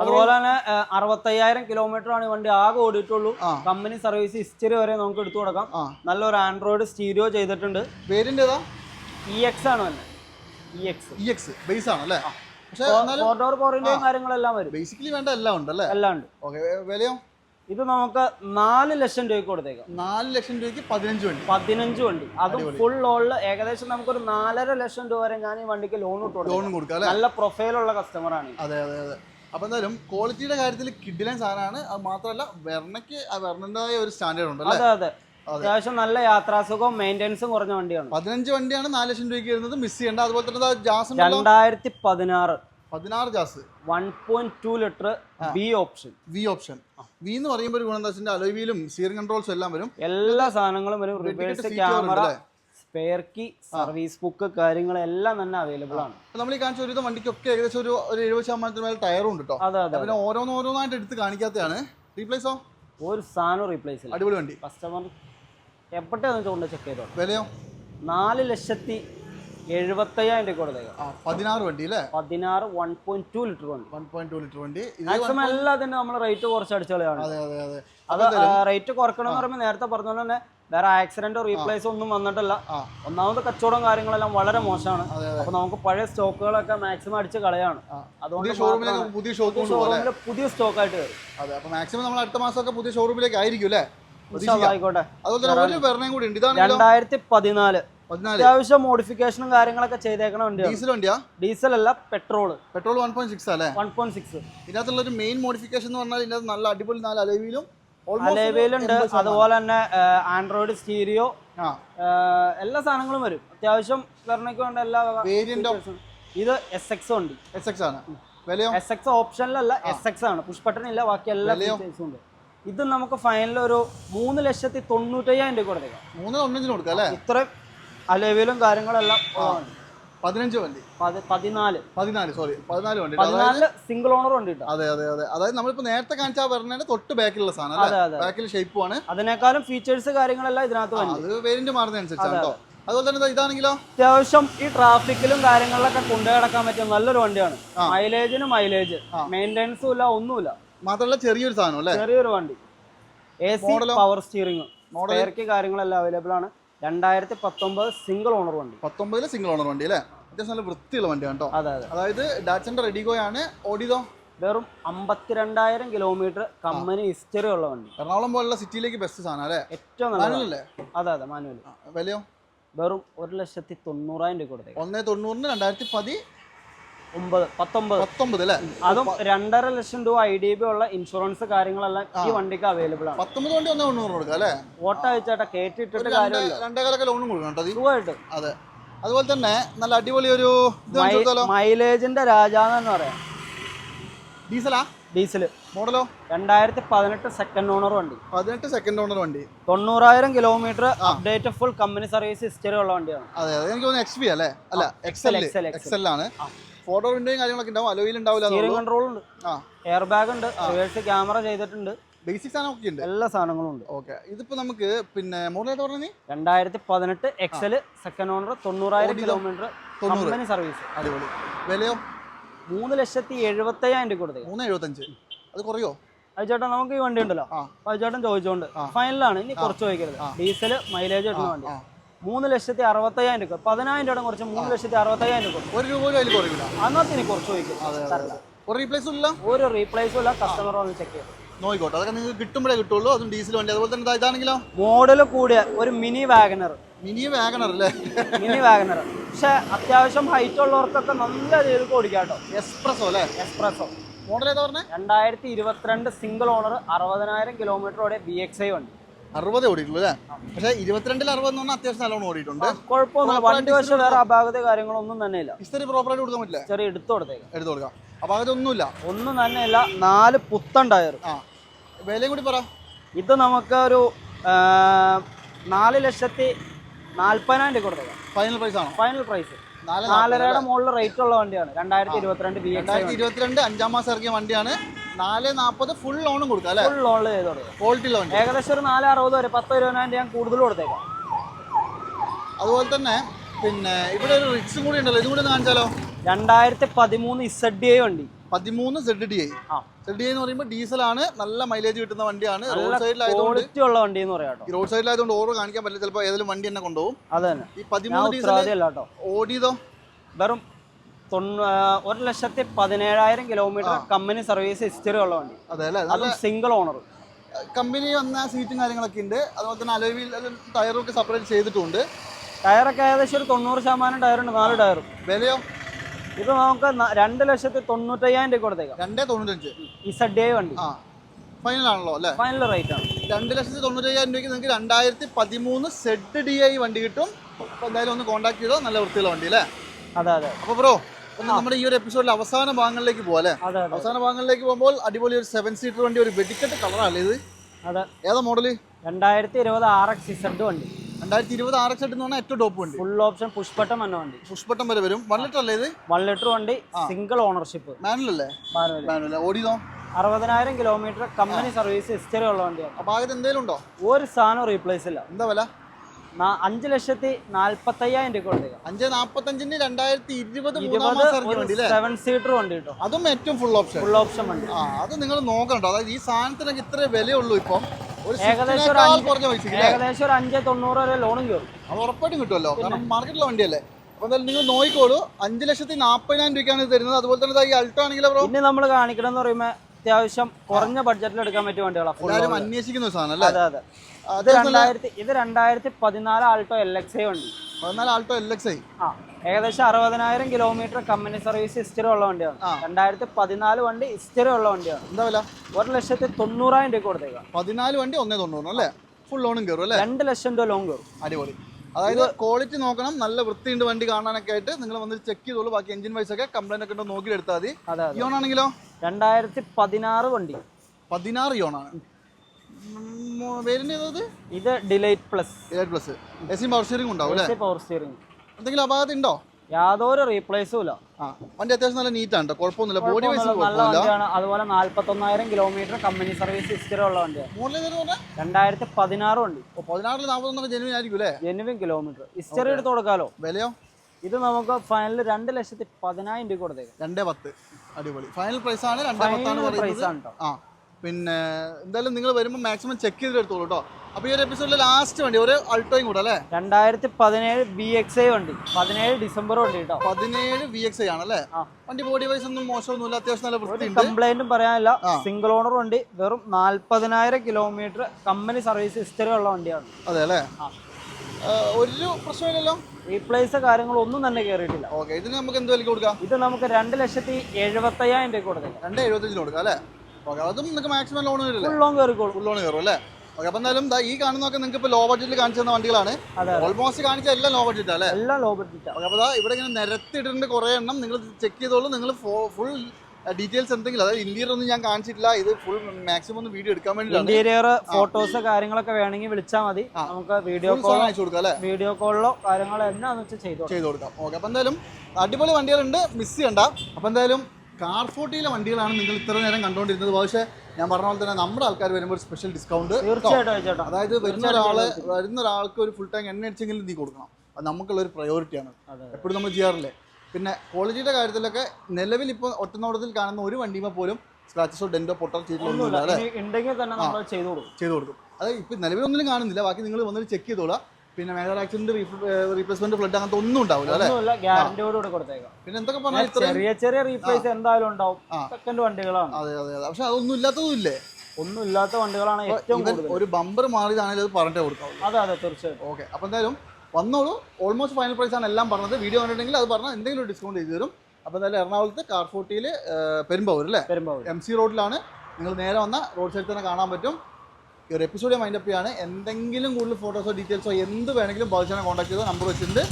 അതുപോലെ തന്നെ അറുപത്തയ്യായിരം കിലോമീറ്റർ ആണ് ഈ വണ്ടി ആകെ ഓടിയിട്ടുള്ളൂ. കമ്പനി സർവീസ് ഹിസ്റ്ററി വരെ നമുക്ക് എടുത്തു കൊടുക്കാം. നല്ലൊരു ആൻഡ്രോയിഡ് സ്റ്റീരിയോ ചെയ്തിട്ടുണ്ട്. പേരിന്റെ ഏതാ? ഇ എക്സ് ആണ് തന്നെ E X E X base ആണ് അല്ലേ? പക്ഷേ ഫോർ ഡോർ പോറിന്റെയും കാര്യങ്ങളെല്ലാം വരും. ബേസിക്കലി വേണ്ട എല്ലാം ഉണ്ട് അല്ലേ? എല്ലാം ഉണ്ട്. ഓക്കെ വിലയോ? ഇത് നമുക്ക് നാല് ലക്ഷം രൂപയ്ക്ക് കൊടുത്തേക്കാം. നാല് ലക്ഷം രൂപയ്ക്ക് പതിനഞ്ച് വണ്ടി. പതിനഞ്ച് വണ്ടി. അതും ഫുൾ ലോണിൽ ഏകദേശം നമുക്കൊരു നാലര ലക്ഷം രൂപ വരെ ഞാൻ ഈ വണ്ടിക്ക് ലോൺ ലോൺ കൊടുക്കാം നല്ല പ്രൊഫൈലുള്ള കസ്റ്റമറാണ് അതെ അതെ അതെ. അപ്പൊ എന്തായാലും ക്വാളിറ്റിയുടെ കാര്യത്തിൽ കിഡിലൻ സാധനമാണ്. അത് മാത്രമല്ല വെർണയ്ക്ക് ആ വെർണന്റെതായ ഒരു സ്റ്റാൻഡേർഡ് ഉണ്ട് അതെ അതെ. അത്യാവശ്യം നല്ല യാത്രാസുഖവും മെയിന്റെനൻസും കുറഞ്ഞ വണ്ടിയാണ്. പതിനഞ്ച് വണ്ടിയാണ് നാല് ലക്ഷം രൂപയ്ക്ക് വരുന്നത്. മിസ് ചെയ്യേണ്ട. അതുപോലെ തന്നെ ജാസ് രണ്ടായിരത്തി പതിനാറ്. പതിനാറ് Jazz one point two litre B option V option V എന്ന് പറയുമ്പോൾ ഒരു ഗുണം എന്താ അലോവിയിലും സ്റ്റിയറിംഗ് കൺട്രോൾസും എല്ലാം വരും. എല്ലാ സാധനങ്ങളും വരും. Reverse camera spare key service book കാര്യങ്ങളെല്ലാം തന്നെ അവൈലബിൾ ആണ്. നമ്മൾ ഈ കാണിച്ച ഒരു വണ്ടിക്കൊക്കെ ഏകദേശം ഒരു ഒരു എഴുപത് ശതമാനത്തിന് മേലെ ടയറും ഉണ്ട് കേട്ടോ അതെ അതെ പിന്നെ ഓരോന്ന് ഓരോന്നായിട്ട് എടുത്ത് കാണിക്കാത്തതാണ്. റീപ്ലേസോ ഒരു സാധനം റീപ്ലേസ് ഇല്ല. അടിപൊളി വണ്ടി. കസ്റ്റമർ എപ്പോഴത്തെ ചെക്ക് ചെയ്തോ വിലയോ? നാല് ലക്ഷത്തി എഴുപത്തയ്യായിരം രൂപ കൊടുത്തേക്കാം. പതിനാറ് വണ്ടി അല്ലേ പതിനാറ് വൺ പോയിന്റ് ടു ലിറ്റർ വണ്ടി. വൺ പോയിന്റ് ടു ലിറ്റർ വണ്ടി. മാക്സിമം എല്ലാം തന്നെ നമ്മൾ റേറ്റ് കുറച്ച് അടിച്ചോളിയാണ്. അതെ അതെ അതെ. അത് റേറ്റ് കുറക്കണം എന്ന് പറയുമ്പോൾ നേരത്തെ പറഞ്ഞ പോലെ തന്നെ വേറെ ആക്സിഡന്റോ റീപ്ലേസോ ഒന്നും വന്നിട്ടില്ല. ഒന്നാമത് കച്ചവടം കാര്യങ്ങളെല്ലാം വളരെ മോശമാണ്. അപ്പൊ നമുക്ക് പഴയ സ്റ്റോക്കുകളൊക്കെ മാക്സിമം അടിച്ച് കളയാണ്. അതുകൊണ്ട് പുതിയ ഷോറൂമിൽ പുതിയ സ്റ്റോക്ക് ആയിട്ട് വരും. അതെ അപ്പൊ മാക്സിമം നമ്മൾ അടുത്ത മാസമൊക്കെ പുതിയ ഷോറൂമിലേക്ക് ആയിരിക്കും അല്ലേ? ആയിക്കോട്ടെ. അതുപോലെ തന്നെ ഒരു കൂടി ഉണ്ട്. രണ്ടായിരത്തി പതിനാല്. അത്യാവശ്യം മോഡിഫിക്കേഷനും കാര്യങ്ങളൊക്കെ ചെയ്തേക്കണം വണ്ടി ഡീസൽ വണ്ടിയാ? ഡീസൽ അല്ല petrol petrol one point six അല്ലേ? വൺ പോയിന്റ് സിക്സ് ഇതിനകത്തുള്ള ഒരു മെയിൻ മോഡിഫിക്കേഷൻ എന്ന് പറഞ്ഞാൽ ഇതിനകത്ത് നല്ല അടിപൊളി നാല് അലവിയിലും അലവിയിലുണ്ട്. അതുപോലെ തന്നെ ആൻഡ്രോയിഡ് സ്റ്റീരിയോ എല്ലാ സാധനങ്ങളും വരും. അത്യാവശ്യം വെർണയ്ക്ക് വേണ്ട എല്ലാ വേരിയന്റ്. ഇത് എസ് എക്സ് വണ്ടി എസ് എക്സ് ആണ്. എസ് എക്സ് ഓപ്ഷനിലല്ല എസ് എക്സ് ആണ്. പുഷ് ബട്ടൺ ഇല്ല ബാക്കി എല്ലാ? ഫീച്ചേഴ്സും ഉണ്ട്. ഇത് നമുക്ക് ഫൈനൽ ഒരു മൂന്ന് ലക്ഷത്തി തൊണ്ണൂറ്റയ്യായിരം രൂപ കൊടുത്തേക്കാം. മൂന്ന് തൊണ്ണൂറ്റിന് കൊടുക്കാം അല്ലേ? ഇത്രയും അലവിലും കാര്യങ്ങളെല്ലാം. പതിനഞ്ച് വണ്ടി. പതി- പതിനാല്. പതിനാല് സോറി പതിനാല് വണ്ടി. പതിനാല് സിംഗിൾ ഓണർ വണ്ടി അതെ അതെ അതെ. അതായത് നമ്മളിപ്പോ നേരത്തെ കാണിച്ച പറഞ്ഞതിന്റെ തൊട്ട് ബാക്കിലുള്ള സാധനം ബാക്കിൽ അല്ലേ ആണ്. അതിനേക്കാളും ഫീച്ചേഴ്സ് കാര്യങ്ങളെല്ലാം ഇതിനകത്ത് അത് വേരിയന്റ് മാറുന്നതനുസരിച്ചാണ് കേട്ടോ അതുപോലെ തന്നെ ഇതാണെങ്കിലോ? അത്യാവശ്യം ഈ ട്രാഫിക്കിലും കാര്യങ്ങളിലൊക്കെ കൊണ്ടു കിടക്കാൻ പറ്റിയ നല്ലൊരു വണ്ടിയാണ്. മൈലേജിന് മൈലേജ് മെയിന്റെനൻസും ഇല്ല ഒന്നുമില്ല. മാത്രമല്ല ചെറിയൊരു സാധനം അല്ലേ? ചെറിയൊരു വണ്ടി. A C power steering model കാര്യങ്ങളെല്ലാം അവൈലബിൾ ആണ്. രണ്ടായിരത്തി പത്തൊമ്പത് സിംഗിൾ ഓണർ വണ്ടി. പത്തൊമ്പതിലെ സിംഗിൾ ഓണർ വണ്ടി അല്ലേ? അത്യാവശ്യം നല്ല വൃത്തിയുള്ള വണ്ടിയാണ് കേട്ടോ അതെ അതെ. അതായത് ഡാച്ചന്റെ റെഡിഗോ ആണ് ഓടിയതോ? വെറും അമ്പത്തിരണ്ടായിരം കിലോമീറ്റർ കമ്പനി ഹിസ്റ്ററി ഉള്ള വണ്ടി. എറണാകുളം പോലുള്ള സിറ്റിയിലേക്ക് ബെസ്റ്റ് സാധനം അല്ലേ? ഏറ്റവും നല്ല അതെ അതെ മാനുവൽ വിലയോ? വെറും ഒരു ലക്ഷത്തി തൊണ്ണൂറായിരം രൂപ കൊടുത്തേക്ക് ഒന്നേ തൊണ്ണൂറിന് രണ്ടായിരത്തി പതി ഒമ്പത് പത്തൊമ്പത്. പത്തൊമ്പത് അല്ലേ? അതും രണ്ടര ലക്ഷം രൂപ ഐ ഡി ബി ഉള്ള ഇൻഷുറൻസ് കാര്യങ്ങളെല്ലാം ഈ വണ്ടിക്ക് അവൈലബിൾ ആണ്. പത്തൊമ്പത് വണ്ടി ഒന്നേ തൊണ്ണൂറ് കൊടുക്കാം അല്ലേ? ഓട്ട അയച്ചേട്ടാ കേട്ടിട്ടിട്ട് കാര്യമില്ല. രണ്ടേകാലൊക്കെ ലോണും കൊടുക്കണം കേട്ടോ. സുഖമായിട്ട്. അതെ. അതുപോലെ തന്നെ നല്ല അടിപൊളി ഒരു മൈലേജിന്റെ രാജാന്ന് പറയാം. ഡീസലാ? ഡീസൽ മോഡലോ? രണ്ടായിരത്തി പതിനെട്ട് സെക്കൻഡ് ഓണർ വണ്ടി. പതിനെട്ട് സെക്കൻഡ് ഓണർ വണ്ടി. തൊണ്ണൂറായിരം kilometre update full company service history ഉള്ള വണ്ടിയാണ്. അതെ അതെ. എനിക്ക് തോന്നുന്നു എക്സ് പി അല്ലേ? അല്ല എക്സൽ എക്സ് എക്സൽ ആണ്. ഫോട്ടോ വിൻഡോയും കാര്യങ്ങളൊക്കെ ഉണ്ടാവും. അലോയിൽ ഉണ്ടാവില്ല സ്റ്റിയറിംഗ് കൺട്രോൾ ഉണ്ട്. എയർ ബാഗ് ഉണ്ട്. റിവേഴ്സ് ക്യാമറ ചെയ്തിട്ടുണ്ട്. ബേസിക് സാധനം ഒക്കെ ഉണ്ട്. എല്ലാ സാധനങ്ങളും ഉണ്ട്. ഓക്കെ ഇതിപ്പോ നമുക്ക് പിന്നെ മോഡലായിട്ട് പറഞ്ഞു രണ്ടായിരത്തി പതിനെട്ട് എക്സൽ സെക്കൻഡ് ഓണർ തൊണ്ണൂറായിരം കിലോമീറ്റർ കമ്പനി സർവീസ് അടിപൊളി. വിലയോ? മൂന്ന് ലക്ഷത്തി എഴുപത്തയ്യായിരം രൂപ കൊടുത്തേ മൂന്ന് എഴുപത്തഞ്ച്. അത് കുറയോ? ചേട്ടാ നമുക്ക് ഈ വണ്ടി ഉണ്ടല്ലോ. അയച്ചേട്ടൻ ചോദിച്ചോണ്ട്. ഫൈനലാണ് ഇനി കുറച്ച് ചോദിക്കരുത്. ഡീസൽ മൈലേജ് കിട്ടുന്ന വണ്ടി. മൂന്ന് ലക്ഷത്തി അറുപത്തയ്യായിരം രൂപ. പതിനായിരം രൂപ കുറച്ച് മൂന്ന് ലക്ഷത്തി അറുപത്തയ്യായിരം രൂപ ഒരു രൂപ അതിൽ കുറയില്ല അന്നത്തെ ഇനി കുറച്ച് ചോദിക്കും. ഒരു റീപ്ലേസും ഇല്ല? ഒരു റീപ്ലേസും ഇല്ല. കസ്റ്റമർ വന്ന് ചെക്ക് ചെയ്യും. നോയിക്കോട്ടെ. അതൊക്കെ നിങ്ങൾക്ക് കിട്ടുമ്പോഴേ കിട്ടുള്ളൂ. അതും ഡീസൽ വണ്ടി. അതുപോലെ തന്നെ ഇതാ- ഇതാണെങ്കിലോ? മോഡൽ കൂടിയ ഒരു മിനി വാഗനർ മിനി വാഗണർ അല്ലേ? മിനി വാഗനർ പക്ഷെ അത്യാവശ്യം ഹൈറ്റ് ഉള്ളവർക്കൊക്കെ നല്ല രീതിയിൽ ഓടിക്കാം കേട്ടോ. എക്സ്പ്രസോ അല്ലേ? എക്സ്പ്രസോ മോഡൽ ഏതാ പറഞ്ഞത് രണ്ടായിരത്തി ഇരുപത്തിരണ്ട് സിംഗിൾ ഓണർ അറുപതിനായിരം കിലോമീറ്ററോടെ ബി എക്സ് ഐ വണ്ടി. അറുപതേ ഓടിയിട്ടുള്ളൂ അല്ലേ? പക്ഷേ ഇരുപത്തിരണ്ടിൽ അറുപത് എന്ന് പറഞ്ഞാൽ അത്യാവശ്യം നല്ലോണം ഓടിയിട്ടുണ്ട്. കുഴപ്പമൊന്നുമില്ല. വണ്ടി പക്ഷെ വേറെ അപാകത കാര്യങ്ങളൊന്നും തന്നെ ഇല്ല ഇസ്തരി പ്രോപ്പറായിട്ട് കൊടുക്കാൻ പറ്റില്ല? ചെറിയ എടുത്തു കൊടുത്തേക്ക്. എടുത്തു കൊടുക്കാം. അപാകത ഒന്നുമില്ല ഒന്നും തന്നെ ഇല്ല നാല് പുത്തൻ ടയർ. ആ വിലയും കൂടി പറ. ഇത് നമുക്ക് ഒരു നാല് ലക്ഷത്തി നാൽപ്പതിനായിരം രൂപ കൊടുത്തേക്കാം. ഫൈനൽ പ്രൈസ് ആണോ? ഫൈനൽ പ്രൈസ് നാലരയുടെ മുകളിൽ റേറ്റ് ഉള്ള വണ്ടിയാണ്. രണ്ടായിരത്തി ഇരുപത്തിരണ്ട് ബി രണ്ടായിരത്തി ഇരുപത്തിരണ്ട് അഞ്ചാം മാസം ഇറങ്ങിയ വണ്ടിയാണ്. നാല് നാൽപ്പത് ഫുൾ ലോണും കൊടുക്കാം അല്ലേ? ഫുൾ ലോണിൽ ചെയ്ത് കൊടുക്കുക ക്വാളിറ്റി ലോൺ ഏകദേശം ഒരു നാല് അറുപത് വരെ പത്ത് ഇരുപതിനായിരം ഞാൻ കൂടുതൽ കൊടുത്തേക്കാം. അതുപോലെ തന്നെ പിന്നെ ഇവിടെ ഒരു റിക്സും കൂടി ഉണ്ടല്ലോ. ഇതും കൂടി കാണിച്ചാലോ? രണ്ടായിരത്തി പതിമൂന്ന് ഇസഡ് ഐ വണ്ടി. പതിമൂന്ന് സെഡ് ഡി ഐ ആ. ഡി എന്ന് പറയുമ്പോൾ ഡീസലാണ് നല്ല മൈലേജ് കിട്ടുന്ന വണ്ടിയാണ്. റോഡ് സൈഡിലായതുകൊണ്ട് ഉള്ള വണ്ടി എന്ന് പറയാം റോഡ് സൈഡിലായതുകൊണ്ട് ഓർഡർ കാണിക്കാൻ പറ്റില്ല ചിലപ്പോൾ ഏതെങ്കിലും വണ്ടി തന്നെ കൊണ്ടുപോകും. അത് തന്നെ ഈ പതിമൂന്ന് ഡീസൽ ഓടിയതോ? വെറും ഒരു ലക്ഷത്തി പതിനേഴായിരം കിലോമീറ്റർ കമ്പനി സർവീസ് ഹിസ്റ്ററി ഉള്ള വണ്ടി. അതെ അതും സിംഗിൾ ഓണർ കമ്പനി വന്ന സീറ്റും കാര്യങ്ങളൊക്കെ ഉണ്ട്. അതുപോലെ തന്നെ അലോവിൽ ടയറും ഒക്കെ സെപ്പറേറ്റ് ചെയ്തിട്ടുണ്ട്. ടയറൊക്കെ ഏകദേശം ഒരു തൊണ്ണൂറ് ശതമാനം ടയറുണ്ട് നാല് ടയറും വിലയോ? ഇത് നമുക്ക് രണ്ട് ലക്ഷത്തി തൊണ്ണൂറ്റയ്യായിരം രൂപ കൊടുത്തേക്കാം. രണ്ടേ തൊണ്ണൂറ്റഞ്ച്. ഇസഡ് വണ്ടി. ആ. ഫൈനൽ ആണല്ലോ അല്ലേ? ഫൈനൽ റേറ്റ് ആണ്. രണ്ട് ലക്ഷത്തി തൊണ്ണൂറ്റയ്യായിരം രൂപയ്ക്ക് നിങ്ങൾക്ക് രണ്ടായിരത്തി പതിമൂന്ന് സെഡ് ഡി ഐ വണ്ടി കിട്ടും. അപ്പോൾ എന്തായാലും ഒന്ന് കോൺടാക്ട് ചെയ്തോ നല്ല വൃത്തിയുള്ള വണ്ടി അല്ലേ? അതെ അതെ. അപ്പോൾ ബ്രോ നമ്മുടെ ഈ ഒരു എപ്പിസോഡിൽ അവസാന ഭാഗങ്ങളിലേക്ക് പോകാം അവസാന ഭാഗങ്ങളിലേക്ക് പോകുമ്പോൾ അടിപൊളി ഒരു സെവൻ സീറ്റർ വണ്ടി ഒരു വെടിക്കെട്ട് കളറല്ലേ ഇത്? അതെ. ഏതാ മോഡൽ രണ്ടായിരത്തി ഇരുപത് ആർ എക്സ് ഇസഡ് വണ്ടി. രണ്ടായിരത്തി ഇരുപത് ആർ എക്സ് എന്ന് പറഞ്ഞാൽ ഏറ്റവും ടോപ്പ് വണ്ടി. ഫുൾ ഓപ്ഷൻ പുഷ്പട്ടം എന്ന വണ്ടി. പുഷ്പട്ടം വരെ വരും. വൺ ലിറ്റർ അല്ലേ ഇത്? വൺ ലിറ്റർ വണ്ടി സിംഗിൾ ഓണർഷിപ്പ് മാനുവലല്ലേ മാനുവൽ മാനുവൽ ഓടിയതോ? അറുപതിനായിരം കിലോമീറ്റർ കമ്പനി സർവീസ് ഹിസ്റ്ററി ഉള്ള വണ്ടിയാണ്. അപ്പോൾ ആകെ എന്തെങ്കിലും ഉണ്ടോ? ഒരു സാധനം റീപ്ലേസ് ഇല്ല. എന്താ വില? അഞ്ച് ലക്ഷത്തി നാല്പത്തയ്യായിരം രൂപ കൊടുത്തേക്കാം. അഞ്ച് നാൽപ്പത്തഞ്ചിന് രണ്ടായിരത്തി ഇരുപത് സെവൻ സീറ്റർ വണ്ടി കേട്ടോ. അതും ഏറ്റവും ഫുൾ ഓപ്ഷൻ ഫുൾ ഓപ്ഷൻ വണ്ടി. അത് നിങ്ങൾ നോക്കണ്ട അതായത് ഈ സാധനത്തിനൊക്കെ ഇത്രേ വിലയുള്ളൂ ഇപ്പം. ഏകദേശം ഒരു അഞ്ച് കുറഞ്ഞ പൈസ ഏകദേശം ഒരു അഞ്ച് തൊണ്ണൂറ് വരെ ലോണും കയറും. അത് ഉറപ്പായിട്ടും കിട്ടുമല്ലോ. കാരണം മാർക്കറ്റിലെ വണ്ടിയല്ലേ. അപ്പോൾ എന്തായാലും നിങ്ങൾ നോക്കിക്കോളൂ. അഞ്ച് ലക്ഷത്തി നാൽപ്പതിനായിരം രൂപയ്ക്കാണ് തരുന്നത്. അതുപോലെ തന്നെ ഈ അൾട്ടോ ആണെങ്കിലോ ബ്രോ പിന്നെ നമ്മൾ കാണിക്കണം എന്ന് പറയുമ്പോൾ അത്യാവശ്യം കുറഞ്ഞ ബഡ്ജറ്റിൽ എടുക്കാൻ പറ്റിയ വണ്ടികളാണ് അന്വേഷിക്കുന്ന സാധനം അല്ലേ അതെ അതെ. ഇത് രണ്ടായിരത്തി ഇത് രണ്ടായിരത്തി പതിനാല് ആൾട്ടോ എൽ എക്സ് ഐ വണ്ടി. പതിനാല് ആൾട്ടോ എൽ എക്സ് ഐ ആ. ഏകദേശം അറുപതിനായിരം കിലോമീറ്റർ കമ്പനി സർവീസ് ഹിസ്റ്ററി ഉള്ള വണ്ടിയാണ്. രണ്ടായിരത്തി പതിനാല് വണ്ടി ഹിസ്റ്ററി ഉള്ള വണ്ടിയാണ്. എന്താ വില? ഒരു ലക്ഷത്തി തൊണ്ണൂറായിരം രൂപ കൊടുത്തേക്കാം പതിനാല് വണ്ടി ഒന്നേ തൊണ്ണൂറ് അല്ലേ? ഫുൾ ലോണും കയറും അല്ലേ? രണ്ട് ലക്ഷം രൂപ ലോൺ കയറും അടിപൊളി. അതായത് ക്വാളിറ്റി നോക്കണം നല്ല വൃത്തിയുണ്ട് വണ്ടി കാണാനൊക്കെ ആയിട്ട്. നിങ്ങൾ വന്ന് ചെക്ക് ചെയ്തോളൂ ബാക്കി എഞ്ചിൻ വൈസ് ഒക്കെ കംപ്ലൈന്റ് ഒക്കെ ഉണ്ടോ നോക്കി എടുത്താൽ മതി. ഇയോൺ ആണെങ്കിലോ? രണ്ടായിരത്തി പതിനാറ് വണ്ടി. പതിനാറ് ഇയോണാണ് ആണ്. ഏതത് ഇത്? Delight plus. Delight plus. A C power steering ഉണ്ടാവും അല്ലേ? പവർ സ്റ്റിയറിംഗ് എന്തെങ്കിലും അപാകത ഉണ്ടോ? യാതൊരു റീപ്ലേസും ഇല്ല. ആ വണ്ടി അത്യാവശ്യം നല്ല നീറ്റ് ആണ് കുഴപ്പമൊന്നുമില്ല. ബോഡി വൈസ് നല്ല വണ്ടിയാണ്. അതുപോലെ നാല്പത്തൊന്നായിരം കിലോമീറ്റർ കമ്പനി സർവീസ് ഹിസ്റ്ററി ഉള്ള വണ്ടിയാണ് രണ്ടായിരത്തി പതിനാറ് വണ്ടി. ഓ പതിനാറിൽ നാൽപ്പത്തൊന്നൊക്കെ ജെനുവിൻ ആയിരിക്കും അല്ലേ? ജെനുവിൻ കിലോമീറ്റർ ഹിസ്റ്ററി എടുത്ത് കൊടുക്കാലോ? വിലയോ? ഇത് നമുക്ക് ഫൈനൽ രണ്ട് ലക്ഷത്തി പതിനായിരം രൂപ കൊടുത്തേക്കാം. രണ്ടേ പത്ത്. അടിപൊളി. ഫൈനൽ പ്രൈസ് ആണ് രണ്ടേ പത്താണ് പ്രൈസ് ആണ് കേട്ടോ ആ. പിന്നെ എന്തായാലും നിങ്ങൾ വരുമ്പോൾ മാക്സിമം ചെക്ക് ചെയ്തെടുത്തോളൂ കേട്ടോ അപ്പോൾ ഈ ഒരു എപ്പിസോഡിലെ ലാസ്റ്റ് വണ്ടി ഒരു അൾട്ടോയും കൂടെ അല്ലേ? രണ്ടായിരത്തി പതിനേഴ് ബി എക്സ് ഐ വണ്ടി. പതിനേഴ് ഡിസംബർ വണ്ടി കേട്ടോ പതിനേഴ് ബി എക്സ് ഐ ആണല്ലേ. വണ്ടി ബോഡി വൈസ് ഒന്നും മോശമൊന്നുമില്ല അത്യാവശ്യം നല്ല വൃത്തി കംപ്ലൈന്റും പറയാനില്ല. സിംഗിൾ ഓണർ വണ്ടി വെറും നാല്പതിനായിരം കിലോമീറ്റർ കമ്പനി സർവീസ് ഹിസ്റ്ററി ഉള്ള വണ്ടിയാണ്. അതെ അല്ലേ? ഒരു പ്രശ്നമില്ലല്ലോ? റീപ്ലേസ് കാര്യങ്ങളൊന്നും തന്നെ കയറിയിട്ടില്ല ഓക്കെ ഇതിന് നമുക്ക് എന്ത് വിലക്ക് കൊടുക്കാം? ഇത് നമുക്ക് രണ്ട് ലക്ഷത്തി എഴുപത്തയ്യായിരം രൂപ കൊടുക്കാം. രണ്ട് എഴുപത്തഞ്ചിന് കൊടുക്കാം അല്ലേ? ഓക്കെ അതും നിങ്ങൾക്ക് മാക്സിമം ലോൺ വരില്ലേ ലോൺ കയറിക്കോളും. ഫുൾ ലോൺ കയറും അല്ലേ? ഓക്കെ അപ്പം എന്തായാലും ഈ കാണുന്നതൊക്കെ നിങ്ങൾക്ക് ഇപ്പോൾ ലോ ബഡ്ജറ്റിൽ കാണിച്ചു തന്ന വണ്ടികളാണ്. ഓൾമോസ്റ്റ് കാണിച്ച എല്ലാം ലോ ബഡ്ജറ്റ് അല്ലേ? എല്ലാം ലോ ബഡ്ജറ്റ് ഓക്കെ അപ്പോൾ ഇവിടെ ഇങ്ങനെ നിരത്തിയിട്ടുണ്ട് കുറേ എണ്ണം. നിങ്ങൾ ചെക്ക് ചെയ്തോളൂ. നിങ്ങൾ ഫുൾ ഡീറ്റെയിൽസ് എന്തെങ്കിലും അതായത് ഇന്റീരിയർ ഒന്നും ഞാൻ കാണിച്ചിട്ടില്ല. ഇത് ഫുൾ മാക്സിമം ഒന്ന് വീഡിയോ എടുക്കാൻ വേണ്ടി ഇന്റീരിയർ ഫോട്ടോസ് കാര്യങ്ങളൊക്കെ വേണമെങ്കിൽ വിളിച്ചാൽ മതി. നമുക്ക് വീഡിയോ കോൾ അയച്ചു കൊടുക്കാം അല്ലേ? വീഡിയോ കോളിലോ കാര്യങ്ങളോ എന്നാന്ന് വെച്ചാൽ ചെയ്തു ചെയ്ത് കൊടുക്കാം. ഓക്കെ അപ്പോൾ എന്തായാലും അടിപൊളി വണ്ടികളുണ്ട്. മിസ് ചെയ്യണ്ട. അപ്പോൾ എന്തായാലും കാർ ഫോർട്ടിയിലെ വണ്ടികളാണ് നിങ്ങൾ ഇത്ര നേരം കണ്ടുകൊണ്ടിരുന്നത് പക്ഷേ ഞാൻ പറഞ്ഞ പോലെ തന്നെ നമ്മുടെ ആൾക്കാർ വരുമ്പോൾ ഒരു സ്പെഷ്യൽ ഡിസ്കൗണ്ട് അതായത് വരുന്ന ഒരാൾ വരുന്ന ഒരാൾക്ക് ഒരു ഫുൾ ടാങ്ക് എണ്ണ അടിച്ചെങ്കിലും നീ കൊടുക്കണം. അത് നമുക്കുള്ള ഒരു പ്രയോറിറ്റിയാണ് എപ്പോഴും നമ്മൾ ചെയ്യാറില്ലേ? പിന്നെ ക്വാളിറ്റിയുടെ കാര്യത്തിലൊക്കെ നിലവിൽ ഇപ്പോൾ ഒറ്റനോട്ടത്തിൽ കാണുന്ന ഒരു വണ്ടിയുമ്പോൾ പോലും സ്ക്രാച്ചസോ ഡെന്റോ പൊട്ടോ ചെയ്തിട്ടൊന്നുമില്ല ചെയ്തു കൊടുക്കും. ചെയ്ത് കൊടുക്കും. അത് ഇപ്പം നിലവിലൊന്നും കാണുന്നില്ല. ബാക്കി നിങ്ങൾ വന്നിട്ട് ചെക്ക് ചെയ്തോളാം. പിന്നെ മേജർ ആക്സിഡന്റ് റീപ്ലേസ്മെന്റ് ഫ്ലഡ് അങ്ങനത്തെ ഒന്നും ഉണ്ടാവില്ല അല്ലേ? ഒന്നുമില്ല ഗ്യാരണ്ടിയോട് കൂടെ കൊടുത്തേക്കാം. പിന്നെ എന്തൊക്കെ പറഞ്ഞാൽ ചെറിയ ചെറിയ റീപ്ലേസ് എന്തായാലും ഉണ്ടാവും. സെക്കൻഡ് വണ്ടികളാണ്. അതെ അതെ അതെ. പക്ഷെ അതൊന്നും ഇല്ലാത്തതും ഇല്ലേ? ഒന്നും ഇല്ലാത്ത വണ്ടികളാണ് ഏറ്റവും കൂടുതൽ ഒരു ബമ്പർ മാറിയതാണെങ്കിൽ അത് പറഞ്ഞേ കൊടുക്കാം അതെ അതെ തീർച്ചയായിട്ടും. ഓക്കെ. അപ്പോൾ എന്തായാലും വന്നോളൂ. ഓൾമോസ്റ്റ് ഫൈനൽ പ്രൈസ് ആണ് എല്ലാം പറഞ്ഞത്. വീഡിയോ കണ്ടിട്ടുണ്ടെങ്കിൽ അത് പറഞ്ഞാൽ എന്തെങ്കിലും ഒരു ഡിസ്കൗണ്ട് ചെയ്തു തരും. അപ്പോൾ എന്തായാലും എറണാകുളത്ത് കാർ ഫോർട്ടിയിൽ പെരുമ്പാവൂർ അല്ലേ? പെരുമ്പാവൂർ. എം സി റോഡിലാണ് നിങ്ങൾ നേരെ വന്ന റോഡ് സൈഡിൽ തന്നെ കാണാൻ പറ്റും. ഈ ഒരു എപ്പിസോഡ് മൈൻഡപ്പ് ചെയ്യാണ്. എന്തെങ്കിലും കൂടുതൽ ഫോട്ടോസോ ഡീറ്റെയിൽസോ എന്ത് വേണമെങ്കിലും ബാധിച്ചാൽ കോൺടാക്ട് ചെയ്തോ നമ്പർ വെച്ചിട്ടുണ്ട്.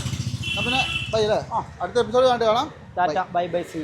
അപ്പം പിന്നെ ബൈ അല്ലേ അടുത്ത എപ്പിസോഡ് കണ്ടു കാണാം ബൈ ബൈ സി